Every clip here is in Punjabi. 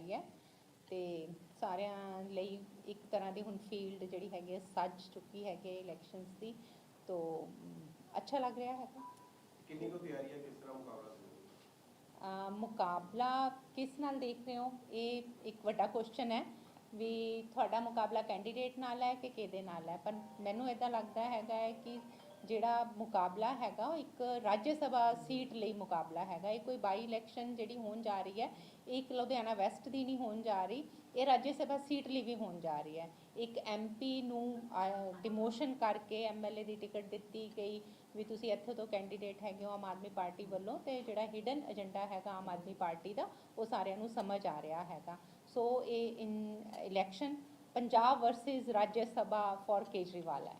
ਆਈ ਹੈ ਤੇ ਸਾਰਿਆਂ ਲਈ ਇੱਕ ਤਰ੍ਹਾਂ ਦੀ ਹੁਣ ਫੀਲਡ ਜਿਹੜੀ ਹੈਗੀ ਹੈ ਸੱਜ ਚੁੱਕੀ ਹੈਗੀ ਇਲੈਕਸ਼ਨਸ ਦੀ ਤੋ ਅੱਛਾ ਲੱਗ ਰਿਹਾ ਹੈਗਾ। ਕਿੰਨੀ ਕੁ ਤਿਆਰੀ ਹੈ ਕਿਸ ਤਰ੍ਹਾਂ ਮੁਕਾਬਲਾ ਮੁਕਾਬਲਾ ਕਿਸ ਨਾਲ ਦੇਖ ਰਹੇ ਹੋ? ਇਹ ਇੱਕ ਵੱਡਾ ਕੁਐਸਚਨ ਹੈ ਵੀ ਤੁਹਾਡਾ ਮੁਕਾਬਲਾ ਕੈਂਡੀਡੇਟ ਨਾਲ ਹੈ ਕਿ ਕਿਹਦੇ ਨਾਲ ਹੈ? ਪਰ ਮੈਨੂੰ ਇਦਾਂ ਲੱਗਦਾ ਹੈਗਾ ਹੈ ਕਿ ਜਿਹੜਾ ਮੁਕਾਬਲਾ ਹੈਗਾ, ਉਹ ਇੱਕ ਰਾਜ ਸਭਾ ਸੀਟ ਲਈ ਮੁਕਾਬਲਾ ਹੈਗਾ। ਇਹ ਕੋਈ ਬਾਈ ਇਲੈਕਸ਼ਨ ਜਿਹੜੀ ਹੋਣ ਜਾ ਰਹੀ ਹੈ, ਇਹ ਇੱਕ ਲੁਧਿਆਣਾ ਵੈਸਟ ਦੀ ਨਹੀਂ ਹੋਣ ਜਾ ਰਹੀ, ਇਹ ਰਾਜ ਸਭਾ ਸੀਟ ਲਈ ਵੀ ਹੋਣ ਜਾ ਰਹੀ ਹੈ। ਇੱਕ ਐਮਪੀ ਨੂੰ ਡਿਮੋਸ਼ਨ ਕਰਕੇ ਐਮਐਲਏ ਦੀ ਟਿਕਟ ਦਿੱਤੀ ਗਈ ਵੀ ਤੁਸੀਂ ਇੱਥੇ ਤੋਂ ਕੈਂਡੀਡੇਟ ਹੈਗੇ ਹੋ ਆਮ ਆਦਮੀ ਪਾਰਟੀ ਵੱਲੋਂ ਤੇ ਜਿਹੜਾ ਹਿਡਨ ਏਜੰਡਾ ਹੈਗਾ ਆਮ ਆਦਮੀ ਪਾਰਟੀ ਦਾ, ਉਹ ਸਾਰਿਆਂ ਨੂੰ ਸਮਝ ਆ ਰਿਹਾ ਹੈਗਾ। ਸੋ ਇਹ in election Punjab versus Rajya Sabha for Kejriwal ਹੈ।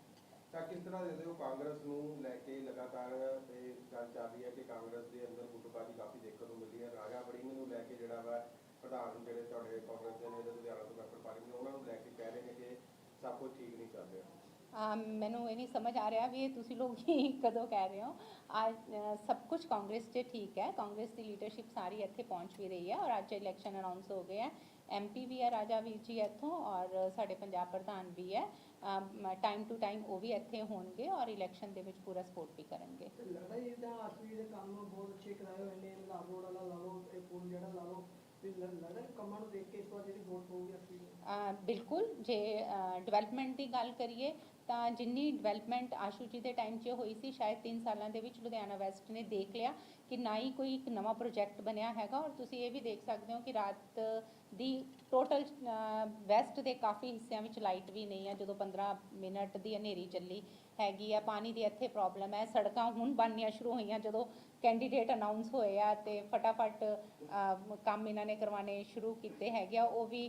ਤਾਂ ਕਿਸ ਤਰ੍ਹਾਂ ਦੇ ਹੋ ਕਾਂਗਰਸ ਨੂੰ ਲੈ ਕੇ ਲਗਾਤਾਰ ਇਹ ਗੱਲ ਚੱਲ ਰਹੀ ਹੈ ਕਿ ਕਾਂਗਰਸ ਦੇ ਅੰਦਰ ਗੁੱਟਬਾਜ਼ੀ ਕਾਫੀ ਦੇਖਣ ਨੂੰ ਮਿਲਦੀ ਹੈ। ਰਾਜਾ ਵੜਿੰਗ ਨੂੰ ਲੈ ਕੇ ਜਿਹੜਾ ਵਾ ਪ੍ਰਧਾਨ ਜਿਹੜੇ ਤੁਹਾਡੇ ਕਾਂਗਰਸ ਦੇ ਨੇ ਲੁਧਿਆਣਾ ਤੋਂ ਡਾਕਟਰ ਪਾਰਿੰਗ ਉਹਨਾਂ ਨੂੰ ਲੈ ਕੇ ਕਹਿ ਰਹੇ ਨੇ ਕਿ ਸਭ ਕੁਝ ਠੀਕ ਨਹੀਂ ਚੱਲ ਰਿਹਾ। ਮੈਨੂੰ ਇਹ ਨਹੀਂ ਸਮਝ ਆ ਰਿਹਾ ਵੀ ਇਹ ਤੁਸੀਂ ਲੋਕ ਹੀ ਕਦੋਂ ਕਹਿ ਰਹੇ ਹੋ। ਅੱਜ ਸਭ ਕੁਝ ਕਾਂਗਰਸ 'ਚ ਠੀਕ ਹੈ। ਕਾਂਗਰਸ ਦੀ ਲੀਡਰਸ਼ਿਪ ਸਾਰੀ ਇੱਥੇ ਪਹੁੰਚ ਵੀ ਰਹੀ ਹੈ ਔਰ ਅੱਜ ਇਲੈਕਸ਼ਨ ਅਨਾਉਂਸ ਹੋ ਗਏ ਹੈ। ਐਮਪੀ ਵੀ ਹੈ, ਰਾਜਾ ਵੀਰ ਜੀ ਇੱਥੋਂ ਔਰ ਸਾਡੇ ਪੰਜਾਬ ਪ੍ਰਧਾਨ ਵੀ ਹੈ। ਟਾਈਮ ਟੂ ਟਾਈਮ ਉਹ ਵੀ ਇੱਥੇ ਹੋਣਗੇ ਔਰ ਇਲੈਕਸ਼ਨ ਦੇ ਵਿੱਚ ਪੂਰਾ ਸਪੋਰਟ ਵੀ ਕਰਨਗੇ। ਲੱਗਦਾ ਇਹਦਾ ਅਸਲੀ ਦੇ ਕੰਮ ਬਹੁਤ ਅੱਛੇ ਕਰਾਏ ਹੋਏ ਨੇ ਵਾਲਾ ਇਹ ਪੁਲ ਜਿਹੜਾ ਬਿਲਕੁਲ ਜੇ ਡਿਵੈਲਪਮੈਂਟ ਦੀ ਗੱਲ ਕਰੀਏ ਤਾਂ ਜਿੰਨੀ ਡਿਵੈਲਪਮੈਂਟ ਆਸ਼ੂ ਜੀ ਦੇ ਟਾਈਮ 'ਚ ਹੋਈ ਸੀ ਸ਼ਾਇਦ 3 ਸਾਲਾਂ ਦੇ ਵਿੱਚ ਲੁਧਿਆਣਾ ਵੈਸਟ ਨੇ ਦੇਖ ਲਿਆ ਕਿ ਨਾ ਹੀ ਕੋਈ ਇੱਕ ਨਵਾਂ ਪ੍ਰੋਜੈਕਟ ਬਣਿਆ ਹੈਗਾ ਔਰ ਤੁਸੀਂ ਇਹ ਵੀ ਦੇਖ ਸਕਦੇ ਹੋ ਕਿ ਰਾਤ ਦੀ ਟੋਟਲ ਵੈਸਟ ਦੇ ਕਾਫੀ ਹਿੱਸਿਆਂ ਵਿੱਚ ਲਾਈਟ ਵੀ ਨਹੀਂ ਹੈ, ਜਦੋਂ 15 ਮਿੰਟ ਦੀ ਹਨੇਰੀ ਚੱਲੀ ਹੈਗੀ ਆ, ਪਾਣੀ ਦੀ ਇੱਥੇ ਪ੍ਰੋਬਲਮ ਹੈ, ਸੜਕਾਂ ਹੁਣ ਬਣਨੀਆਂ ਸ਼ੁਰੂ ਹੋਈਆਂ, ਜਦੋਂ ਕੈਂਡੀਡੇਟ ਅਨਾਉਂਸ ਹੋਏ ਆ ਤੇ ਫਟਾਫਟ ਕੰਮ ਇਹਨਾਂ ਨੇ ਕਰਵਾਉਣੇ ਸ਼ੁਰੂ ਕੀਤੇ ਹੈਗੇ ਆ, ਉਹ ਵੀ